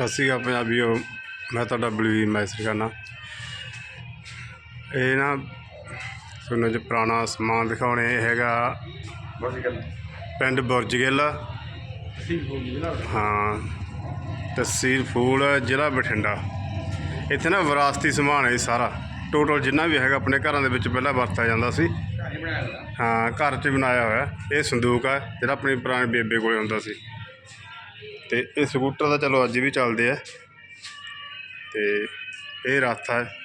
ਸਤਿ ਸ਼੍ਰੀ ਅਕਾਲ ਪੰਜਾਬੀਓ ਮੈਂ ਤੁਹਾਡਾ ਬਲਵੀਰ ਮੈਸਰ ਕਰਨਾ। ਇਹ ਨਾ ਤੁਹਾਨੂੰ ਜੋ ਪੁਰਾਣਾ ਸਮਾਨ ਦਿਖਾਉਣੇ ਇਹ ਹੈਗਾ ਪਿੰਡ ਬੁਰਜਗਿੱਲ। ਹੋ ਤਹਿਸੀਲ ਫੂਲ ਜ਼ਿਲ੍ਹਾ ਬਠਿੰਡਾ। ਇੱਥੇ ਨਾ ਵਿਰਾਸਤੀ ਸਮਾਨ ਹੈ ਸਾਰਾ। ਟੋਟਲ ਜਿੰਨਾ ਵੀ ਹੈਗਾ ਆਪਣੇ ਘਰਾਂ ਦੇ ਵਿੱਚ ਪਹਿਲਾਂ ਵਰਤਿਆ ਜਾਂਦਾ ਸੀ। ਹੀ ਘਰ 'ਚ ਬਣਾਇਆ ਹੋਇਆ। ਇਹ ਸੰਦੂਕ ਹੈ ਜਿਹੜਾ ਆਪਣੀ ਪੁਰਾਣੇ ਬੇਬੇ ਕੋਲੇ ਹੁੰਦਾ ਸੀ। ਤੇ ਇਹ ਸਕੂਟਰ ਤਾਂ ਚਲੋ ਅੱਜ ਵੀ ਚੱਲਦੇ ਆ। ਤੇ ਇਹ ਰੱਥ ਹੈ।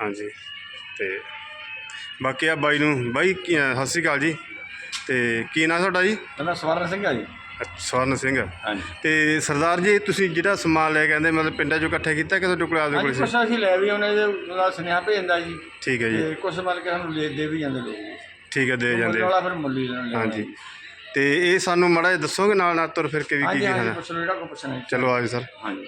ਹਾਂਜੀ। ਤੇ ਬਾਕੀ ਆ ਬਾਈ ਨੂੰ ਬਾਈ ਕੀ- ਅ, ਸਤਿ ਸ਼੍ਰੀ ਅਕਾਲ ਜੀ। ਤੇ ਕੀ ਨਾਂ ਤੁਹਾਡਾ ਜੀ? ਕਹਿੰਦਾ ਸਵਰਨ ਸਿੰਘ ਆ ਜੀ। ਅੱਛਾ, ਸਵਰਨ ਸਿੰਘ। ਹਾਂਜੀ। ਤੇ ਸਰਦਾਰ ਜੀ ਤੁਸੀਂ ਜਿਹੜਾ ਸਮਾਨ ਲੈ ਕੇ ਆਂਦੇ ਮਤਲਬ ਪਿੰਡਾਂ 'ਚੋਂ ਇਕੱਠੇ ਕੀਤਾ ਕਿ ਤੁਹਾਡੇ ਕੋਲ ਆਪਦੇ ਕੋਲ ਹਾਂਜੀ ਸੀ? ਕੁਛ ਅਸੀਂ ਲੈ ਵੀ ਆਉਣੇ ਦੇ ਨਾਲ ਸੁਨੇਹਾ ਭੇਜਦਾ ਜੀ। ਠੀਕ ਹੈ ਜੀ। ਤੇ ਕੁਛ ਮਤਲਬ ਕਿ ਸਾਨੂੰ ਲੈ ਦੇ ਵੀ ਜਾਂਦੇ ਲੋਕ। ਠੀਕ ਹੈ ਦੇ ਜਾਂਦੇ। ਮੁੱਲ ਵਾਲਾ ਫਿਰ ਮੁੱਲੀ ਲੈਣ ਹਾਂਜੀ। ਤੇ ਇਹ ਸਾਨੂੰ ਮਾੜਾ ਜਿਹਾ ਦੱਸੋਗੇ ਨਾਲ ਨਾਲ ਤੁਰ ਫਿਰ ਕੇ ਵੀ ਕੀ ਹਾਂਜੀ ਕੀ ਹਾਂਜੀ ਖਾਣਾ? ਪੁੱਛ ਲਓ ਜਿਹੜਾ ਕੋ ਪੁੱਛਣਾ ਹੈ। ਚਲੋ ਆਜੋ ਸਰ। ਹਾਂਜੀ।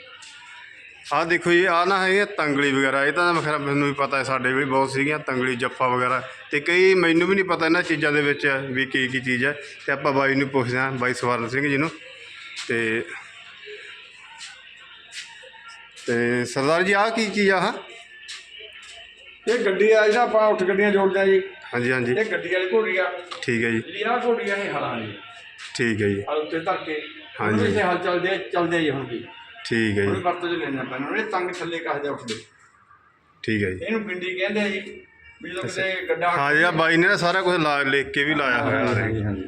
ਆਹ ਦੇਖੋ ਜੀ ਆਹ ਨਾ ਹੈਗੇ ਤੰਗਲੀ ਵਗੈਰਾ ਇਹ ਤਾਂ ਮੈਂ ਖੈਰ ਮੈਨੂੰ ਵੀ ਪਤਾ ਹੈ ਸਾਡੇ ਵੀ ਬਹੁਤ ਸੀਗੀਆਂ ਤੰਗਲੀ ਜੱਫਾ ਵਗੈਰਾ। ਤੇ ਕਈ ਮੈਨੂੰ ਵੀ ਨਹੀਂ ਪਤਾ ਇਹਨਾਂ ਚੀਜ਼ਾਂ ਦੇ ਵਿੱਚ ਵੀ ਕੀ ਕੀ ਚੀਜ਼ ਹੈ। ਤੇ ਆਪਾਂ ਬਾਈ ਨੂੰ ਪੁੱਛਦੇ ਹਾਂ ਬਾਈ ਸਵਰਨ ਸਿੰਘ ਜੀ ਨੂੰ। ਤੇ ਤੇ ਸਰਦਾਰ ਜੀ ਆਹ ਕੀ ਚੀਜ਼ ਆ ਆਹ? ਇਹ ਗੱਡੀ ਆ ਜਿਹੜਾ ਆਪਾਂ ਉੱਠ ਗੱਡੀਆਂ ਜੋੜਦੇ ਆ ਜੀ। ਹਾਂਜੀ ਹਾਂਜੀ। ਇਹ ਗੱਡੀ ਵਾਲੀ ਘੋੜੀ ਆ। ਠੀਕ ਹੈ ਜੀ। ਜਿਹੜੀ ਆ ਘੋੜੀ ਆ ਇਹ ਹਲਾਂ ਦੀ ਠੀਕ ਹੈ ਜੀ। ਹਲ ਉੱਤੇ ਧਰ ਕੇ ਹਾਂਜੀ। ਇਸੇ ਹਲ ਚੱਲਦੇ ਆ ਚੱਲਦੇ ਆ ਜੀ ਹੁਣ ਵੀ। ਠੀਕ ਹੈ ਹੁਣ ਜੀ। ਵਰਤੋਂ ਚ ਲੈਣਾ ਪੈਣਾ ਉਹਨੇ ਤੰਗ ਥੱਲੇ ਕੱਸਦੇ ਉੱਠਦੇ। ਠੀਕ ਹੈ ਜੀ। ਇਹਨੂੰ ਪਿੰਡੀ ਕਹਿੰਦੇ ਆ ਜੀ ਵੀ ਜਦੋਂ ਕਿਤੇ ਗੱਡਾ ਹਾਂ ਜੀ ਆਹ ਬਾਈ ਨੇ ਨਾ ਸਾਰਾ ਕੁਝ ਲਾ ਲਿਖ ਕੇ ਵੀ ਲਾਇਆ ਹੋਇਆ ਨੇ। ਹਾਂਜੀ ਹਾਂਜੀ।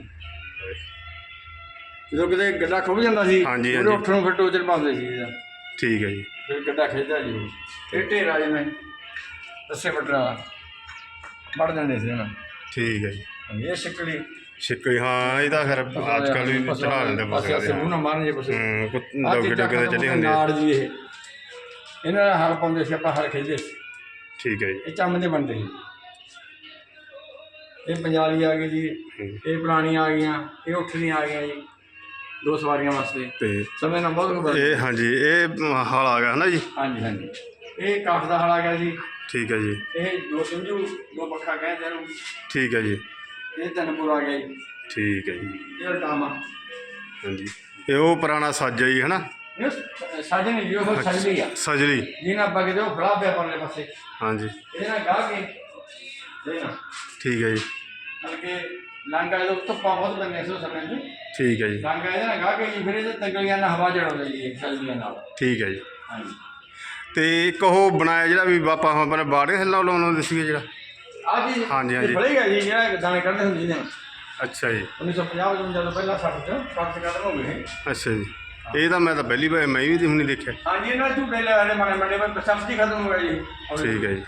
ਜਦੋਂ ਕਿਤੇ ਗੱਡਾ ਖੁੱਭ ਜਾਂਦਾ ਸੀ ਹਾਂਜੀ, ਉਹਦੇ ਹਾਂਜੀ। ਉੱਠਣ ਨੂੰ ਫਿਰ ਟੋਚਰ ਪਾਉਂਦੇ ਸੀ ਇਹਦਾ। ਠੀਕ ਹੈ ਜੀ। ਫਿਰ ਗੱਡਾ ਖਿੱਚਦਾ ਜੀ ਉਹ। ਇਹ ਢੇਰਾ ਜਿਵੇਂ ਦੱਸੇ ਬਟਰਾ ਵੜ ਜਾਂਦੇ ਸੀ ਉਹਨਾਂ ਠੀਕ ਹੈ ਜੀ। ਇਹ ਸਿੱਕੜੀ। ਸ਼ਿਕਰੀ ਹਾਂ ਇਹਦਾ ਫਿਰ ਅੱਜ ਕੱਲ ਵੀ ਚੜਾ ਲੈਂਦੇ ਪਾਸੇ ਬਸ ਪਾਸੇ ਮੂੰਹ ਨਾ ਮਾਰਨ ਜੇ ਪਾਸੇ ਹੂੰ ਡੋਗੇ ਡੋਗੇ ਦੇ ਚੱਲੇ ਹੁੰਦੇ ਆ। ਨਾੜ ਜੀ ਇਹ। ਇਹਨਾਂ ਹਲ ਪਾਉਂਦੇ ਸੀ ਆਪਾਂ ਹਲ ਖਿੱਚਦੇ ਸੀ। ਠੀਕ ਹੈ ਜੀ। ਇਹ ਚੰਮ ਦੇ ਬਣਦੇ ਸੀ। ਇਹ ਪੰਜਾਲੀ ਆ ਗਈ ਜੀ ਹੂੰ। ਇਹ ਪੁਰਾਣੀਆਂ ਆ ਗਈਆਂ ਇਹ ਉੱਠਦੀਆਂ ਆ ਗਈਆਂ ਜੀ ਦੋ ਸਵਾਰੀਆਂ ਵਾਸਤੇ। ਤੇ ਸਮੇਂ ਨਾਲ ਬਹੁਤ ਖਬਰ ਇਹ ਹਾਂਜੀ ਇਹ ਹਾਲ ਆ ਗਿਆ ਹੈ ਨਾ ਜੀ? ਹਾਂਜੀ ਹਾਂਜੀ। ਇਹ ਕਾਠ ਦਾ ਹਲ ਆ ਗਿਆ ਜੀ। ਠੀਕ ਹੈ ਜੀ। ਇਹ ਦੋ ਸਿੰਜੂ ਦੋ ਪੱਖਾ ਕਹਿੰਦੇ ਇਹਨੂੰ। ਠੀਕ ਹੈ ਜੀ। ਇਹ ਤਿੰਨ ਪੁਰ ਆ ਗਿਆ ਜੀ। ਠੀਕ ਹੈ ਜੀ। ਇਹ ਟਾਮਾ ਹਾਂਜੀ। ਇਹ ਉਹ ਪੁਰਾਣਾ ਸੱਜ ਹੈ ਜੀ ਹੈ ਨਾ ਇਹ ਸ- ਸਾਡੇ ਨੇ ਜੋ ਹੋ ਸਕਦੀ ਆ। ਸਜਲੀ। ਜਿਹਨਾਂ ਆਪਾਂ ਕਿਤੇ ਉਹ ਫੜਾ ਪਿਆ ਪਰਲੇ ਪਾਸੇ। ਹਾਂਜੀ। ਇਹਦੇ ਨਾਲ ਗਾਹ ਕੇ ਦੇਣਾ ਠੀਕ ਹੈ ਜੀ। ਬਲਕਿ ਲਾਂਗਾ ਇਹਦੇ ਉੱਤੇ ਬਹੁਤ ਬੰਦੇ ਸੋ ਸਮੇਂ ਚ ਠੀਕ ਹੈ ਜੀ। ਲਾਂਗਾ ਇਹਦੇ ਨਾਲ ਗਾਹ ਕੇ ਜੀ ਫਿਰ ਇਹਦੇ ਤੰਗਲੀਆਂ ਨਾਲ ਹਵਾ ਚੜਾਉਂਦੇ ਜੀ ਇਹ ਚੱਲਦੀਆਂ ਨਾਲ। ਠੀਕ ਹੈ ਜੀ। ਹਾਂਜੀ। ਤੇ ਇੱਕ ਉਹ ਬਣਾਇਆ ਜਿਹੜਾ ਵੀ ਬਾਪਾ ਆਪਣੇ ਬਾੜੇ ਹਿੱਲਾ ਲਾਉਣ ਸੀਗੇ ਜਿਹੜਾ। ਆ ਜੀ ਹਾਂਜੀ, ਹਾਂਜੀ। ਫੜੇਗਾ ਜੀ ਜਿਹੜਾ ਦਾਣੇ ਕੱਢਦੇ ਹੁੰਦੇ ਨੇ। ਅੱਛਾ ਜੀ। 1950 ਵਿੱਚ ਜਦੋਂ ਪਹਿਲਾਂ ਸੱਟ ਚ ਸੱਟ ਕੱਢ ਹੋ ਗਏ ਅੱਛਾ ਜੀ। ਇਹ ਤਾਂ ਮੈਂ ਤਾਂ ਪਹਿਲੀ ਵਾਰ ਮੈਂ ਵੀ ਹੁਣ ਨਹੀਂ ਦੇਖਿਆ। ਹਾਂਜੀ ਇਹਨਾਂ ਝੂਟੇ ਲੈ ਆਲੇ ਮਾਰੇ ਮੰਡੇ ਪਰ ਸਬਜ਼ੀ ਖਤਮ ਹੋ ਗਈ ਜੀ। ਠੀਕ ਹੈ ਜੀ।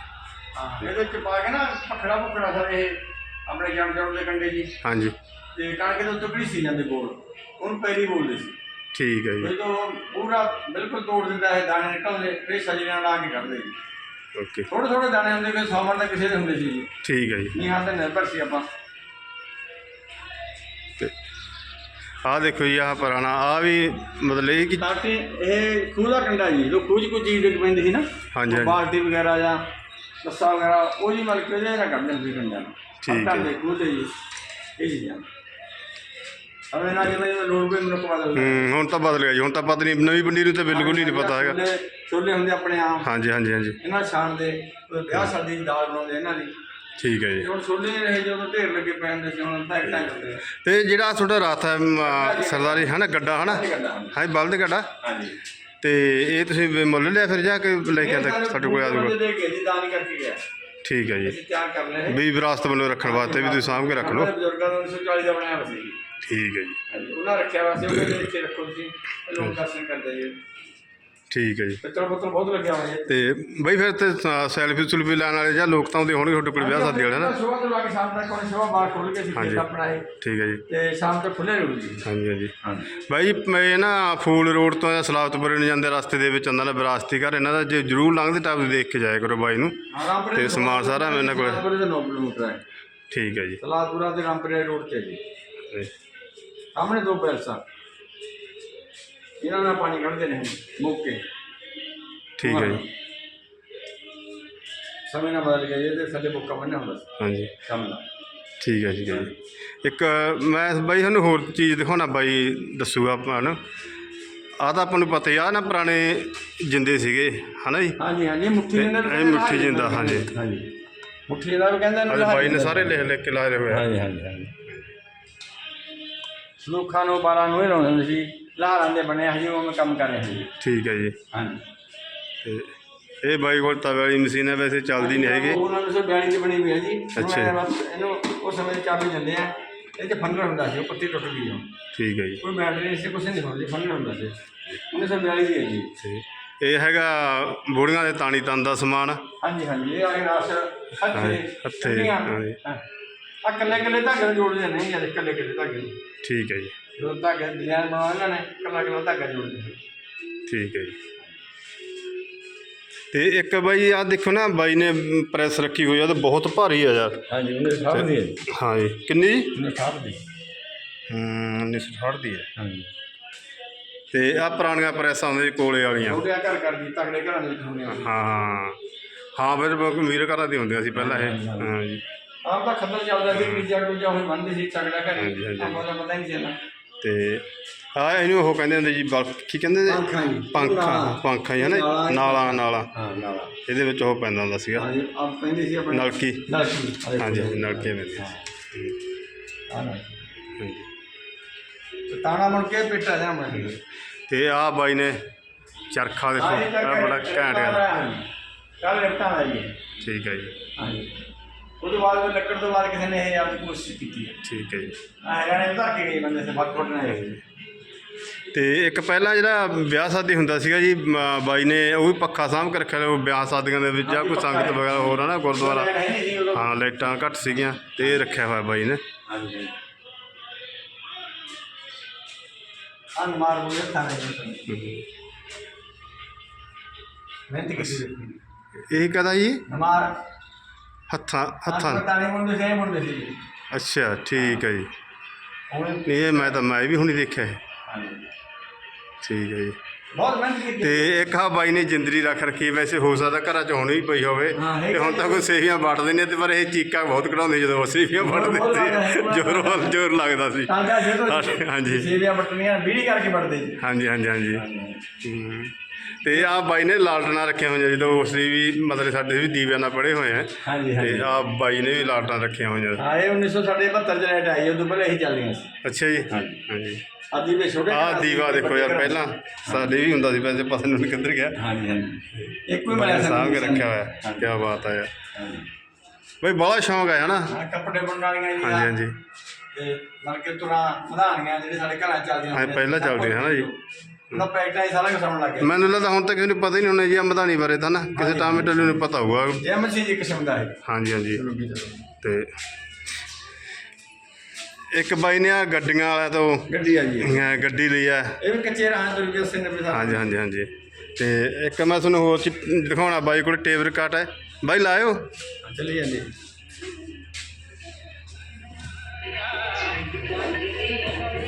ਹਾਂ ਇਹਦੇ ਚ ਪਾ ਕੇ ਨਾ ਪਖੜਾ ਪਖੜਾ ਸਾਰੇ ਇਹ ਆਪਣੇ ਜਣ ਜਣ ਦੇ ਕੰਡੇ ਜੀ। ਹਾਂਜੀ। ਤੇ ਕਣਕ ਦੇ ਉੱਤੇ ਘੜੀ ਸੀ ਜਾਂਦੇ ਬੋਲ ਉਹਨੂੰ ਪੈਰੀ ਬੋਲਦੇ ਸੀ। ਠੀਕ ਹੈ ਜੀ। ਜਦੋਂ ਪੂਰਾ ਬਿਲਕੁਲ ਤੋੜ ਦਿੰਦਾ ਹੈ ਦਾਣੇ ਨਿਕਲਦੇ ਫਿਰ ਸਜਣਿਆਂ ਲਾ ਕੇ ਕੱਢਦੇ ਜੀ। ਓਕੇ। ਥੋੜੇ ਥੋੜੇ ਦਾਣੇ ਹੁੰਦੇ ਕਿ 100 ਮਣ ਦਾ ਕਿਸੇ ਦੇ ਹੁੰਦੇ ਸੀ ਜੀ। ਠੀਕ ਹੈ ਜੀ। ਨੀਹਾਂ ਤੇ ਨਿਰਭਰ ਸੀ ਆਪਾਂ। ਤੇ ਆਹ ਦੇਖੋ ਜੀ ਆਹ ਪੁਰਾਣਾ ਆ ਵੀ ਮਤਲਬ ਇਹ ਕਿ ਤਾਂ ਕਿ ਇਹ ਖੂਹ ਦਾ ਕੰਡਾ ਜੀ ਜੋ ਖੂਹ 'ਚ ਕੋਈ ਚੀਜ਼ ਡਿੱਗ ਪੈਂਦੀ ਸੀ ਨਾ ਹਾਂਜੀ, ਹਾਂਜੀ। ਬਾਲਟੀ ਵਗੈਰਾ ਜਾਂ ਲੱਸਾ ਵਗੈਰਾ ਉਹ ਜੀ ਮਲ ਕੇ ਉਹਦੇ ਨਾਲ ਸੀ ਕੰਡਿਆਂ ਨੂੰ। ਠੀਕ ਹੈ। ਦੇ ਖੂਹ ਤੇ ਜੀ ਇਹ ਚੀਜ਼ਾਂ ਅਰੇ ਨਾ ਜਿਵੇਂ ਜਿਵੇਂ ਲੋੜ ਪਈ ਮਨੁੱਖ ਬਦਲ ਹੂੰ ਹੁਣ ਤਾਂ ਬਦਲ ਗਿਆ ਜੀ ਹੁਣ ਤਾਂ ਪਤਾ ਨਹੀਂ ਨਵੀਂ ਬੰਦੀ ਨੂੰ ਤਾਂ ਬਿਲਕੁਲ ਹੀ ਨਹੀਂ ਪਤਾ ਹੈਗਾ। ਛੋਲੇ- ਛੋਲੇ ਹੁੰਦੇ ਆਪਣੇ ਆਮ। ਹਾਂਜੀ ਹਾਂਜੀ ਹਾਂਜੀ। ਇਹਨਾਂ ਛਾਣ ਦੇ ਵਿਆਹ ਸ਼ਾਦੀ ਦੀ ਦਾਲ ਬਣਾਉਂਦੇ ਇਹਨਾਂ ਦੀ। ਠੀਕ ਹੈ ਤੇ ਜੀ ਹੁਣ ਛੋਲੇ ਨਹੀਂ ਰਹੇ ਜਦੋਂ ਢੇਰ ਲੱਗੇ ਪਏ ਹੁੰਦੇ ਸੀ ਹੁਣ ਤਾਂ ਟਾਈਮ ਹੁੰਦੇ ਆ। ਤੇ ਜਿਹੜਾ ਤੁਹਾਡਾ ਰਾਤ ਹੈ ਸਰਦਾਰੀ ਹੈ ਨਾ ਗੱਡਾ ਹੈ ਨਾ? ਇਹ ਗੱਲਾਂ ਹਨ। ਹਾਂ ਬਲਦ ਗੱਡਾ? ਹਾਂਜੀ। ਤੇ ਇਹ ਤੁਸੀਂ ਵੀ ਮੁੱਲ ਲਿਆ ਫਿਰ ਜਾ ਕੇ ਲੈ ਕੇ ਆਂਦੇ ਸਾਡੇ ਕੋਲ ਆ ਜਾਊਗਾ? ਦੇ ਕੇ ਜੀ ਦਾਨ ਕਰਕੇ ਗਿਆ। ਠੀਕ ਹੈ ਜੀ। ਅਸੀਂ ਤਿਆਰ ਕਰ ਲਏ। ਵੀ ਵਿਰਾਸਤ ਵੱਲੋਂ ਰੱਖਣ ਵਾਸਤੇ ਵੀ ਤੁਸੀਂ ਸਾਂਭ ਕੇ ਰੱਖ ਲਓ। ਆਪਣੇ ਬਜ਼ੁਰਗਾਂ ਦਾ 1940 ਦਾ ਬਣਾਇਆ ਹੋਇਆ ਸੀ। ਜੀ। ਠੀਕ ਹੈ ਜੀ। ਹਾਂਜੀ ਉਹਨਾਂ ਰੱਖਿਆ ਸੀ ਉਹਦੇ ਵਿੱਚ ਰੱਖੋ ਤੁਸੀਂ ਇਹ ਲੋਕ ਦਰਸ਼ਨ ਕਰਦੇ ਜੀ। ਠੀਕ ਹੈ ਜੀ। ਪਿੱਤਲ ਪੁੱਤਲ ਬਹੁਤ ਲੱਗਿਆ ਹੋਇਆ ਜੀ। ਤੇ ਬਈ ਫਿਰ ਤੇ ਸੈਲਫੀ ਸੁਲਫੀ ਲੈਣ ਵਾਲੇ ਜਾਂ ਲੋਕ ਤਾਂ ਆਉਂਦੇ ਹੋਣਗੇ ਤੁਹਾਡੇ ਕੋਲ ਵਿਆਹ ਸ਼ਾਦੀ ਵਾਲੇ ਨਾ ਸੁਬਾਹ ਤੋਂ ਲਾ ਕੇ ਸ਼ਾਮ ਤੱਕ ਉਹਨੇ ਸੁਬਾਹ ਬਾਹਰ ਖੋਲ ਕੇ ਸੀ ਆਪਣਾ ਇਹ ਠੀਕ ਹੈ ਜੀ। ਤੇ ਸ਼ਾਮ ਤੱਕ ਖੁੱਲੇ ਰਹੂ ਜੀ। ਹਾਂਜੀ ਹਾਂਜੀ। ਹਾਂਜੀ। ਬਾਈ ਮੈਂ ਇਹ ਨਾ ਫੂਲ ਰੋਡ ਤੋਂ ਜਾਂ ਸਲਾਬਤਪੁਰੇ ਨੂੰ ਜਾਂਦੇ ਰਸਤੇ ਦੇ ਵਿੱਚ ਨਾ ਵਿਰਾਸਤੀ ਘਰ ਇਹਨਾਂ ਦਾ ਜੇ ਜਰੂਰ ਲੰਘਦੇ ਟਾਪ ਦੇਖ ਕੇ ਜਾਇਆ ਕਰੋ ਬਾਈ ਨੂੰ। ਤੇ ਸਮਾਨ ਸਾਰਾ ਇਹਨਾਂ ਕੋਲ- ਰਾਮਪੁਰੇ ਤੋਂ 9 ਕਿਲੋਮੀਟਰ ਹੈ ਠੀਕ ਹੈ ਜੀ। ਸਲਾਦਪੁਰਾ ਤੇ ਰਾਮਪੁਰੇ ਰੋਡ ਤੇ ਜੀ। ਸਾਹਮਣੇ ਦੋ ਪੈਲਸਾਂ ਇਹਨਾਂ ਨਾਲ ਪਾਣੀ ਕੱਢਦੇ ਨੇ ਮੁੱਕੇ ਠੀਕ ਹੈ ਜੀ। ਸਮੇਂ ਨਾਲ ਬਦਲ ਗਿਆ ਜੀ ਇਹਦੇ ਥੱਲੇ ਮੁੱਕਾ ਬੰਨਿਆ ਹੁੰਦਾ ਸੀ। ਹਾਂਜੀ। ਸਾਹਮਣਾ ਠੀਕ ਹੈ ਠੀਕ ਹੈ ਜੀ। ਇੱਕ ਮੈਂ ਬਾਈ ਤੁਹਾਨੂੰ ਹੋਰ ਚੀਜ਼ ਦਿਖਾਉਣਾ ਬਾਈ ਦੱਸੂਗਾ ਆਪਾਂ ਨੂੰ। ਆ ਤਾਂ ਆਪਾਂ ਨੂੰ ਪਤਾ ਹੀ ਆ ਨਾ ਪੁਰਾਣੇ ਜਿੰਦੇ ਸੀਗੇ ਹਨਾ ਜੀ? ਹਾਂਜੀ ਹਾਂਜੀ ਮੁੱਠੀ ਜਿੰਦਾ ਇਹ ਮੁੱਠੀ ਜਿੰਦਾ, ਹਾਂਜੀ। ਹਾਂਜੀ। ਮੁੱਠੀ ਜਿੰਦਾ ਵੀ ਕਹਿੰਦੇ ਅੱਜ ਬਾਈ ਨੇ ਸਾਰੇ ਲਿਖ ਲਿਖ ਕੇ ਲਾਏ ਹੋਏ ਆ। ਹਾਂਜੀ ਹਾਂਜੀ ਹਾਂਜੀ। ਲੋਕਾਂ ਨੂੰ ਬਾਰਾਂ ਨੂੰ ਹੀ ਲਾਉਂਦੇ ਹੁੰਦੇ ਸੀ ਲਾਹਰਾਂ ਦੇ ਬਣੇ ਹਜੇ ਉਹ ਕੰਮ ਕਰ ਰਹੇ ਸੀ। ਠੀਕ ਹੈ ਜੀ। ਹਾਂਜੀ। ਤੇ ਇਹ ਬਾਈ ਕੋਲ ਤਵੇ ਵਾਲੀ ਮਸ਼ੀਨ ਹੈ ਵੈਸੇ ਚੱਲਦੀ ਨਹੀਂ ਹੈਗੀ। ਉਹਨਾਂ ਨੂੰ ਬਿਆਨੀ ਦੀ ਬਣੀ ਹੋਈ ਹੈ ਜੀ। ਹੁਣ ਅੱਛਾ ਜੀ। ਇਹ ਬਸ ਇਹਨੂੰ ਉਸ ਸਮੇਂ ਚਾਬੀ ਦਿੰਦੇ ਆ। ਇਹ ਚ ਫੰਡਰ ਹੁੰਦਾ ਸੀ ਉਹ ਪੱਤੀ ਟੁੱਟ ਗਈ ਉਹ। ਠੀਕ ਹੈ ਜੀ। ਕੋਈ ਬੈਟਰੀ ਨਹੀਂ ਸੀ ਕੁਛ ਨਹੀਂ ਹੁੰਦਾ ਸੀ ਫੰਡਰ ਹੁੰਦਾ ਸੀ। 1942 ਦੀ ਹੈ ਜੀ। ਤੇ ਇਹ ਹੈਗਾ ਬੁੜੀਆਂ ਦੇ ਤਾਣੀ ਤਨ ਦਾ ਸਮਾਨ। ਹਾਂਜੀ ਹਾਂਜੀ। ਇਹ ਆਏ ਰਸ ਹੱਥੇ। ਹਾਂਜੀ, ਹੱਥੇ, ਹਾਂਜੀ। ਆ ਕੱਲੇ ਕੱਲੇ ਧਾਗੇ ਨਾਲ ਜੋੜਦੇ ਨਹੀਂ ਯਾਰ ਕੱਲੇ ਕੱਲੇ ਧਾਗੇ ਨੂੰ। ਠੀਕ ਹੈ ਜੀ। ਦੋ ਧਾਗੇ ਡਿਜ਼ਾਈਨ ਬਣਾਉਣਾ ਇਹਨਾਂ ਨੇ ਕੱਲਾ ਕੱਲਾ ਧਾਗਾ ਜੋੜਦੇ ਸੀ ਠੀਕ ਹੈ ਜੀ। ਤੇ ਇੱਕ ਬਾਈ ਆ ਦੇਖੋ ਨਾ ਬਾਈ ਨੇ ਪ੍ਰੈਸ ਰੱਖੀ ਹੋਈ ਆ ਤੇ ਬਹੁਤ ਭਾਰੀ ਆ ਯਾਰ। ਹਾਂਜੀ ਉਹਨੇ ਸਾਹ ਦੀ ਹੈ ਜੀ। ਹਾਂ ਜੀ। ਕਿੰਨੀ ਜੀ? ਉਹਨੇ ਸਾਹ ਦੀ। ਹੂੰ 1960 ਦੀ ਹੈ। ਹਾਂਜੀ। ਤੇ ਆ ਪੁਰਾਣੀਆਂ ਪ੍ਰੈਸਾਂ ਹੁੰਦੀਆਂ ਜੀ ਕੋਲੇ ਵਾਲੀਆਂ। ਛੋਟਿਆ ਘਰ ਕਰ ਦੀ ਤਗੜੇ ਘਰਾਂ ਦੇ ਵਿੱਚ ਹੁੰਦੀਆਂ ਸੀ। ਹਾਂ ਹਾਂ। ਫਿਰ ਅਮੀਰ ਘਰਾਂ ਦੀ ਹੁੰਦੀਆਂ ਸੀ ਪਹਿਲਾਂ ਇਹ। ਹਾਂ ਜੀ। ਆਪ ਤਾਂ ਖੱਦਰ ਚੱਲਦਾ ਸੀ ਤੀਜਾ ਦੂਜਾ ਹੋਈ ਬੰਦੇ ਸੀ ਘਰ ਹਾਂਜੀ। ਆਪਾਂ ਦਾ ਪਤਾ ਹੀ ਨਹੀਂ ਚੱਲਦਾ। ਤੇ ਆ ਇਹਨੂੰ ਉਹ ਕਹਿੰਦੇ ਹੁੰਦੇ ਜੀ ਬਲਕ ਕੀ ਕਹਿੰਦੇ ਨੇ? ਪੰਖਾਂ ਜੀ। ਪੰਖਾਂ ਪੰਖਾਂ ਹੀ ਹੈ ਨਾ ਨਾਲਾਂ। ਨਾਲਾ ਨਾਲਾ। ਹਾਂ ਨਾਲਾ। ਇਹਦੇ ਵਿੱਚ ਉਹ ਪੈਂਦਾ ਹੁੰਦਾ ਸੀਗਾ। ਹਾਂਜੀ ਆਪ ਕਹਿੰਦੇ ਸੀ ਆਪਣੇ। ਨਲਕੀ। ਨਲਕੀ। ਹਾਂਜੀ। ਨਲਕੇ ਪੈਂਦੇ ਹਾਂ। ਸੀ। ਹਾਂਜੀ। ਤੇ ਤਾਣਾ ਮੁੜ ਕੇ ਪਿੱਟਾ ਜਾ ਮੈਂ। ਤੇ ਆ ਬਾਈ ਨੇ ਚਰਖਾ ਦੇਖੋ ਹਾਂ ਇਹ ਆ ਬੜਾ ਘੈਂਟ ਹੈ। ਕੱਲ ਰਿਪਟਾ ਆ ਜੀ ਠੀਕ ਹੈ ਜੀ। ਹਾਂਜੀ। ਉਹਦੇ ਬਾਅਦ ਫਿਰ ਲੱਕੜ ਤੋਂ ਬਾਅਦ ਕਿਸੇ ਨੇ ਇਹ ਆਪਣੀ ਕੋਸ਼ਿਸ਼ ਕੀਤੀ ਹੈ। ਠੀਕ ਹੈ ਜੀ। ਆ ਹੈਰਾਨੇ ਧਰ ਕੇ ਗਈ ਬੰਦੇ ਸੇ ਬਾਤ ਫੋਟਣਾ ਹੈ ਤੇ ਇੱਕ ਪਹਿਲਾਂ ਜਿਹੜਾ ਵਿਆਹ ਸ਼ਾਦੀ ਹੁੰਦਾ ਸੀਗਾ ਜੀ ਮ- ਬਾਈ ਨੇ ਉਹ ਵੀ ਪੱਖਾ ਸਾਂਭ ਕੇ ਰੱਖਿਆ ਉਹ ਵਿਆਹ ਸ਼ਾਦੀਆਂ ਦੇ ਵਿੱਚ ਜਾਂ ਕੋਈ ਸੰਗਤ ਵਗੈਰਾ ਹੋਰ ਆ ਨਾ ਗੁਰਦੁਆਰਾ ਹੈ ਨਹੀਂ ਸੀ ਉਦੋਂ। ਹਾਂ ਲਾਈਟਾਂ ਘੱਟ ਸੀਗੀਆਂ ਤੇ ਇਹ ਰੱਖਿਆ ਹੋਇਆ ਬਾਈ ਨੇ। ਹਾਂਜੀ। ਅਨ ਮਾਰ ਬੋਲੇ ਥਾਣੇ ਜੀ ਮਿਹਨਤ ਕੀਤੀ ਇਹ ਕਹਦਾ ਜੀ? ਹੱਥਾਂ ਹੱਥਾਂ। ਤਾਣੇ ਮੁੰਡੇ ਸੇ ਮੁੰਡੇ ਸੀ ਅੱਛਾ ਠੀਕ ਹੈ ਜੀ। ਨਹੀਂ ਇਹ ਮੈਂ ਤਾਂ ਮੈਂ ਵੀ ਹੁਣੀ ਦੇਖਿਆ ਇਹ ਹਾਂਜੀ। ਠੀਕ ਹੈ ਜੀ। ਬਹੁਤ ਮਿਹਨਤ ਕੀਤੀ। ਤੇ ਇੱਕ ਆ ਬਾਈ ਨੇ ਜਿੰਦਰੀ ਰੱਖ ਰੱਖੀ ਵੈਸੇ ਹੋ ਸਕਦਾ ਘਰਾਂ 'ਚ ਹੁਣ ਵੀ ਪਈ ਹੋਵੇ। ਹਾਂ, ਤੇ ਹੁਣ ਤਾਂ ਕੋਈ ਸੇਵੀਆਂ ਵੱਟਦੇ ਨੇ ਤੇ ਪਰ ਇਹ ਚੀਕਾਂ ਬਹੁਤ ਕਢਾਉਂਦੇ ਜਦੋਂ ਉਹ ਸੇਵੀਆਂ ਵੱਟਦੇ ਬਹੁਤ ਲੱਗਦਾ ਸੀ। ਜ਼ੋਰ ਜ਼ੋਰ ਲੱਗਦਾ ਸੀ। ਜੇ ਹਾਂਜੀ। ਸੇਵੀਆਂ ਬਟਣੀਆਂ ਬੀੜੀ ਕਰਕੇ ਬਟਦੇ ਜੀ। ਹਾਂਜੀ ਹਾਂਜੀ। ਹਾਂਜੀ। ਹੂੰ। ਤੇ ਆ ਬਾਈ ਨੇ ਲਾਲਟਣਾ ਰੱਖਿਆ ਹੋਈਆਂ ਜਦੋਂ ਉਸ ਦੀ ਵੀ ਮਤਲਬ ਸਾਡੇ ਵੀ ਦੀਵਿਆਂ ਨਾਲ ਪੜੇ ਹੋਏ ਆ। ਹਾਂਜੀ ਤੇ ਆ ਬਾਈ ਨੇ ਵੀ ਲਾਲਟਾਂ ਰੱਖੀਆਂ ਹੋਈਆਂ। ਹਾਂ ਇਹ 1972 ਚ ਆਈ ਉਦੋਂ ਪਹਿਲਾਂ ਇਹੀ ਚੱਲਦੀਆਂ ਸੀ। ਅੱਛਾ ਜੀ। ਹਾਂਜੀ। ਹਾਂਜੀ। ਆਦੀ ਵੀ ਛੋਟੇ ਆ ਦੀਵਾ ਦੇਖੋ ਯਾਰ। ਪਹਿਲਾਂ ਸਾਡੇ ਵੀ ਹੁੰਦਾ ਸੀ ਵੈਸੇ ਪਤਾ ਨਹੀਂ ਕਿੱਧਰ ਗਿਆ। ਹਾਂਜੀ ਹਾਂਜੀ। ਇੱਕੋ ਹੀ ਬਾਈ ਮਿਲਿਆ ਨੇ ਸਾਂਭ ਕੇ ਸਾਨੂੰ। ਰੱਖਿਆ ਹੋਇਆ ਹਾਂਜੀ। ਕੀ ਬਾਤ ਆ ਯਾਰ। ਬਈ ਬੜਾ ਸ਼ੌਂਕ ਹੈ ਹਨਾ? ਹਾਂ, ਕੱਪੜੇ ਬਣਨ ਵਾਲੀਆਂ ਜੀ ਹਾਂਜੀ ਹਾਂਜੀ। ਤੇ ਮਲਕੇ ਤੁਰਾਂ ਵਧਾਣੀਆਂ ਜਿਹੜੇ ਸਾਡੇ ਘਰਾਂ 'ਚ ਚੱਲਦੀਆਂ ਹਾਂ, ਪਹਿਲਾਂ ਚੱਲਦੀਆਂ, ਹਨਾ ਜੀ। ਉਹਦਾ ਪੈਕਟਾਂ ਹੀ ਸਾਰਾ ਕੁਝ ਸਮਝ ਲੱਗ ਗਿਆ। ਮੈਨੂੰ ਲੱਗਦਾ ਹੁਣ ਤੱਕ ਕਿਸੇ ਨੂੰ ਪਤਾ ਹੀ ਨਹੀਂ ਹੋਣਾ ਜੀ ਅੰਮਦਾਨੀ ਬਾਰੇ ਤਾਂ ਨਾ। ਕਿਸੇ ਟਾਈਮ ਟੱਲੂ ਨੂੰ ਪਤਾ ਹੋਊਗਾ। ਜੈਮ ਸੀ ਜੀ ਕਿਸਮ ਦਾ ਹੈ। ਹਾਂਜੀ ਹਾਂਜੀ। ਤੇ ਇੱਕ ਬਾਈ ਨੇ ਆ ਗੱਡੀਆਂ ਵਾਲਾ ਤੋਂ ਗੱਡੀ ਆ ਜੀ। ਅਹ ਗੱਡੀ ਲਈ ਆ। ਇਹ ਵੀ ਕੱਚੇ ਰਾਹਾਂ ਤੋਂ ਰੁਪਏ 80 90 ਸਾਲ ਹਾਂਜੀ ਹਾਂਜੀ ਹਾਂਜੀ। ਤੇ ਇੱਕ ਮੈਂ ਤੁਹਾਨੂੰ ਹੋਰ ਚੀ- ਦਿਖਾਉਣਾ ਬਾਈ ਕੋਲ ਟੇਬਲ ਕੱਟ ਹੈ। ਬਾਈ ਲਾਇਓ। ਚੱਲੀ ਜਾਂਦੀ।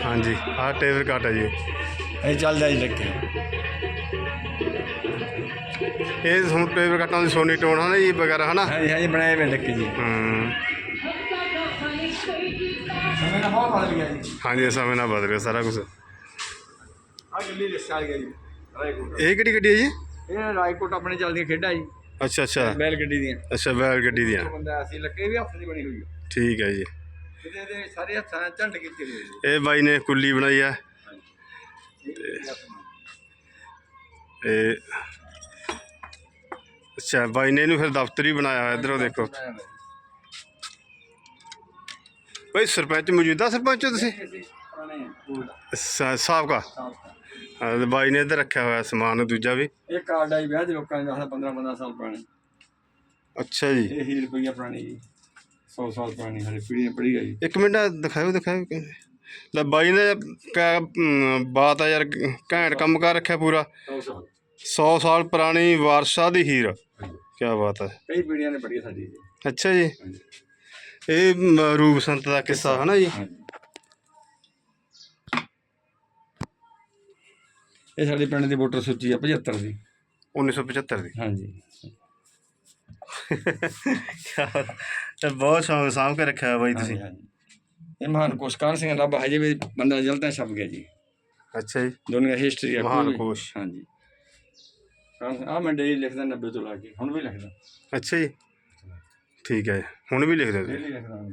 ਹਾਂਜੀ ਆਹ ਟੇਬਲ ਕੱਟ ਹੈ ਜੀ। ਇਹ ਚੱਲਦਾ ਜੀ ਲੱਗੇ। ਇਹ ਹੁਣ ਟੇਬਲ ਕੱਟਾਂ ਦੀ ਸੋਨੀ ਟੋਨ ਹਨਾ ਜੀ ਵਗੈਰਾ ਹਨਾ? ਹਾਂਜੀ ਹਾਂਜੀ ਬਣਾਏ ਵੇ ਲੱਗੇ ਜੀ। ਹੂੰ। ਸਮੇਂ ਨਾਲ ਬਹੁਤ ਬਦਲ ਗਿਆ ਜੀ। ਹਾਂਜੀ ਸਮੇਂ ਨਾਲ ਬਦਲ ਗਿਆ ਸਾਰਾ ਕੁਝ ਆ ਗੱਡੀ ਦੇ ਸਾਲ ਗਿਆ ਜੀ ਰਾਏਕੋਟ। ਇਹ ਕਿਹੜੀ ਗੱਡੀ ਹੈ ਜੀ? ਇਹ ਰਾਏਕੋਟ ਆਪਣੇ ਚੱਲਦੀਆਂ ਖੇਡਾਂ ਜੀ। ਅੱਛਾ ਅੱਛਾ। ਬੈਲ ਗੱਡੀ ਦੀਆਂ। ਅੱਛਾ ਬੈਲ ਗੱਡੀ ਦੀਆਂ। ਬੰਦਾ ਅਸੀਂ ਲੱਗੇ ਵੀ ਹੱਥ ਦੀ ਬਣੀ ਹੋਈ ਹੈ ਠੀਕ ਹੈ ਜੀ। ਇਹਦੇ ਸਾਰੇ ਹੱਥਾਂ ਝੰਡ ਕੀਤੀ ਹੋਈ ਹੈ ਇਹ ਬਾਈ ਨੇ ਕੁੱਲੀ ਬਣਾਈ ਆ। ਇਹ ਅੱਛਾ ਬਾਈ ਨੇ ਇਹਨੂੰ ਫਿਰ ਦਫ਼ਤਰ ਬਣਾਇਆ ਹੋਇਆ ਇਧਰੋਂ ਦੇਖੋ। ਬਾਈ ਸਰਪੰਚ ਮੌਜੂਦਾ ਸਰਪੰਚ ਹੋ ਤੁਸੀਂ? ਸਾਬਕਾ। ਹਾਂ, ਤੇ ਬਾਈ ਨੇ ਇੱਧਰ ਰੱਖਿਆ ਹੋਇਆ ਸਮਾਨ ਦੂਜਾ ਵੀ। ਇਹ ਕਾਰਡ ਆਈ ਵਿਆਹ ਦੇ ਲੋਕਾਂ ਦੇ 15 15 ਸਾਲ ਪੁਰਾਣੇ। ਅੱਛਾ ਜੀ। ਇਹ ਹੀ ਰੁਪਈਆ ਪੁਰਾਣੀ ਜੀ 100 ਸਾਲ ਪੁਰਾਣੀ ਪੀੜ੍ਹੀ ਨੇ ਪੜੀ ਗਈ। ਇੱਕ ਮਿੰਟ ਦਿਖਾਓ ਦਿਖਾਓ ਲੈ ਬਾਈ ਨੇ ਕਾ ਬਾਤ ਆ ਯਾਰ ਘੈਂਟ ਕੰਮ ਕਰ ਰੱਖਿਆ ਪੂਰਾ। 100 ਸਾਲ। 100 ਸਾਲ ਪੁਰਾਣੀ ਵਾਰਸ਼ਾ ਦੀ ਹੀਰ। ਕੀ ਬਾਤ ਹੈ ਕਈ ਪੀੜ੍ਹੀਆਂ ਨੇ ਪੜੀ ਸਾਡੀ ਜੀ ਅੱਛਾ ਜੀ। ਹਾਂਜੀ। ਇਹ ਮ, ਰੂਪ ਸੰਤ ਦਾ ਕਿੱਸਾ ਹੈ ਨਾ ਜੀ? ਹਾਂਜੀ। ਇਹ ਸਾਡੇ ਪਿੰਡ ਦੀ ਵੋਟਰ ਸੂਚੀ ਆ 75 ਦੀ। 1975 ਦੀ। ਹਾਂਜੀ। ਤੇ ਬਹੁਤ ਸ਼ੌਂਕ ਸਾਂਭ ਕੇ ਰੱਖਿਆ ਹੋਇਆ ਬਾਈ ਤੁਸੀਂ। ਹਾਂਜੀ ਹਾਂਜੀ। ਇਹ ਮਹਾਨ ਕੁਸ਼ਕਾਨ ਸਿੰਘ ਰੱਬ ਹਜੇ ਵੀ ਬੰਦਾ ਜਲਦਾਂ ਛਪ ਗਿਆ ਜੀ। ਅੱਛਾ ਜੀ। ਦੁਨੀਆ ਹਿਸਟਰੀ ਆ ਮਹਾਨ। ਕੋਸ਼। ਹਾਂਜੀ। ਆ ਮੈਂ ਡੇਲੀ ਲਿਖਦਾ 90 ਤੋਂ ਲਾ ਕੇ ਹੁਣ ਵੀ ਲਿਖਦਾ। ਅੱਛਾ ਜੀ। ਠੀਕ ਹੈ ਹੁਣ ਵੀ ਤੁਸੀਂ। ਲਿਖਦਾ ਹਾਂ।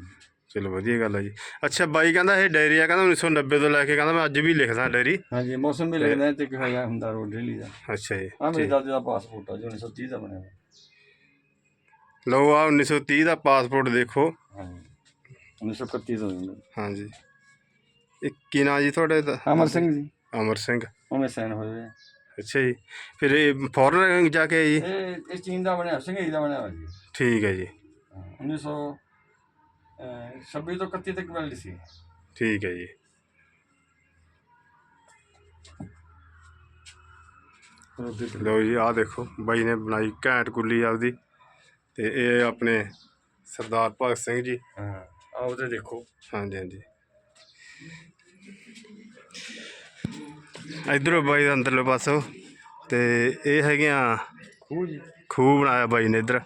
ਚਲੋ ਵਧੀਆ ਗੱਲ ਹੈ ਜੀ। ਅੱਛਾ ਬਾਈ ਕਹਿੰਦਾ ਇਹ ਡਾਇਰੀ ਆ ਕਹਿੰਦਾ 1990 ਤੋਂ ਲੈ ਕੇ ਕਹਿੰਦਾ ਮੈਂ ਅੱਜ ਵੀ ਲਿਖਦਾ ਡਾਇਰੀ ਹਾਂਜੀ ਮੌਸਮ ਵੀ ਲਿਖਦਾ ਤੇ ਕਿਹਾ ਜਾ ਹੁੰਦਾ ਰੋ ਡੇਲੀ ਦਾ। ਅੱਛਾ ਜੀ ਆ ਮੇਰੇ ਦਾਦੇ ਦਾ ਪਾਸਪੋਰਟ ਆ ਜੋ 1930 ਦਾ ਬਣਿਆ ਲਓ ਆ 1930 ਦਾ ਪਾਸਪੋਰਟ ਦੇਖੋ। ਹਾਂਜੀ। 1931 ਦਾ ਹੁੰਦਾ ਹਾਂਜੀ। ਇਹ ਕੀ ਨਾਂ ਜੀ ਤੁਹਾਡੇ ਦਾ? ਅਮਰ ਸਿੰਘ ਜੀ। ਅਮਰ ਸਿੰਘ। ਉਹਨੇ ਸਾਈਨ ਹੋਏ ਆ। ਅੱਛਾ ਜੀ। ਫਿਰ ਇਹ ਫੋਰਨ ਜਾ ਕੇ ਜੀ? ਇਹ ਇਹ ਚੀਨ ਦਾ ਬਣਿਆ ਸਿੰਘਾਈ ਦਾ ਬਣਿਆ ਹੋਇਆ ਜੀ। ਠੀਕ ਹੈ ਜੀ। ਹਾਂ, 1900 26 ਤੋਂ 31 ਤੱਕ ਮਿਲਦੀ ਸੀ। ਠੀਕ ਹੈ ਜੀ। ਲਓ ਜੀ ਆਹ ਦੇਖੋ ਬਾਈ ਨੇ ਬਣਾਈ ਘੈਂਟ ਕੁੱਲੀ ਆਪਦੀ। ਤੇ ਇਹ ਆਪਣੇ ਸਰਦਾਰ ਭਗਤ ਸਿੰਘ ਜੀ। ਹਾਂ। ਆ ਉਹਦੇ ਦੇਖੋ ਹਾਂਜੀ ਹਾਂਜੀ ਇਧਰੋਂ ਬਾਈ ਦਾ ਅੰਦਰਲੇ ਪਾਸੋਂ ਤੇ ਇਹ ਹੈਗੀਆਂ ਖੂਹ ਜੀ ਖੂਹ ਬਣਾਇਆ ਬਾਈ ਨੇ ਇੱਧਰ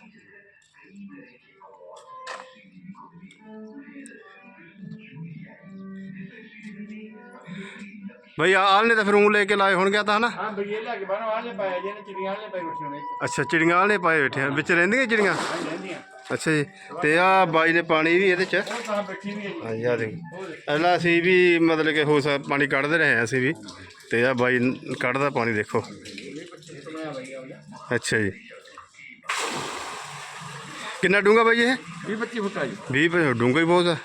ਬਈ ਆਲ ਨੇ ਤਾਂ ਫਿਰ ਉਹ ਲੈ ਕੇ ਲਾਏ ਹੋਣਗੇ ਤਾਂ ਹਨਾ ਹਾਂ ਬਈਏ ਲੈ ਕੇ ਬਾਹਰੋਂ ਆਲੇ ਪਾਇਆ ਜੀ ਨੇ ਚਿੜੀਆਂ ਵਾਲੇ ਪਾਏ ਬੈਠੇ ਹੋਣੇ ਅੱਛਾ ਚਿੜੀਆਂ ਵਾਲੇ ਪਾਏ ਬੈਠੇ ਆ ਵਿੱਚ ਰਹਿੰਦੀਆਂ ਚਿੜੀਆਂ ਰਹਿੰਦੀਆਂ ਅੱਛਾ ਜੀ, ਤੇ ਆ ਬਾਈ ਨੇ ਪਾਣੀ ਵੀ ਇਹਦੇ ਚ? ਉਹ ਤਾਂ ਬੈਠੀ ਵੀ ਹੈ ਜੀ ਹਾਂਜੀ ਆ ਦੇਖ। ਪਹਿਲਾਂ ਅਸੀਂ ਵੀ ਮਤਲਬ ਕਿ ਹੋ ਸਕ ਪਾਣੀ ਕੱਢਦੇ ਰਹੇ ਹਾਂ ਅਸੀਂ ਵੀ। ਤੇ ਆ ਬਾਈ ਨ- ਕੱਢਦਾ ਪਾਣੀ, ਦੇਖੋ। ਅੱਛਾ ਜੀ। ਕਿੰਨਾ ਡੂੰਗਾ ਬਾਈ ਇਹ? 20 25 ਫੁੱਟ ਆ ਜੀ। 20 ਰੁਪਏ ਡੂੰਗਾ ਹੀ ਬਹੁਤ ਆ।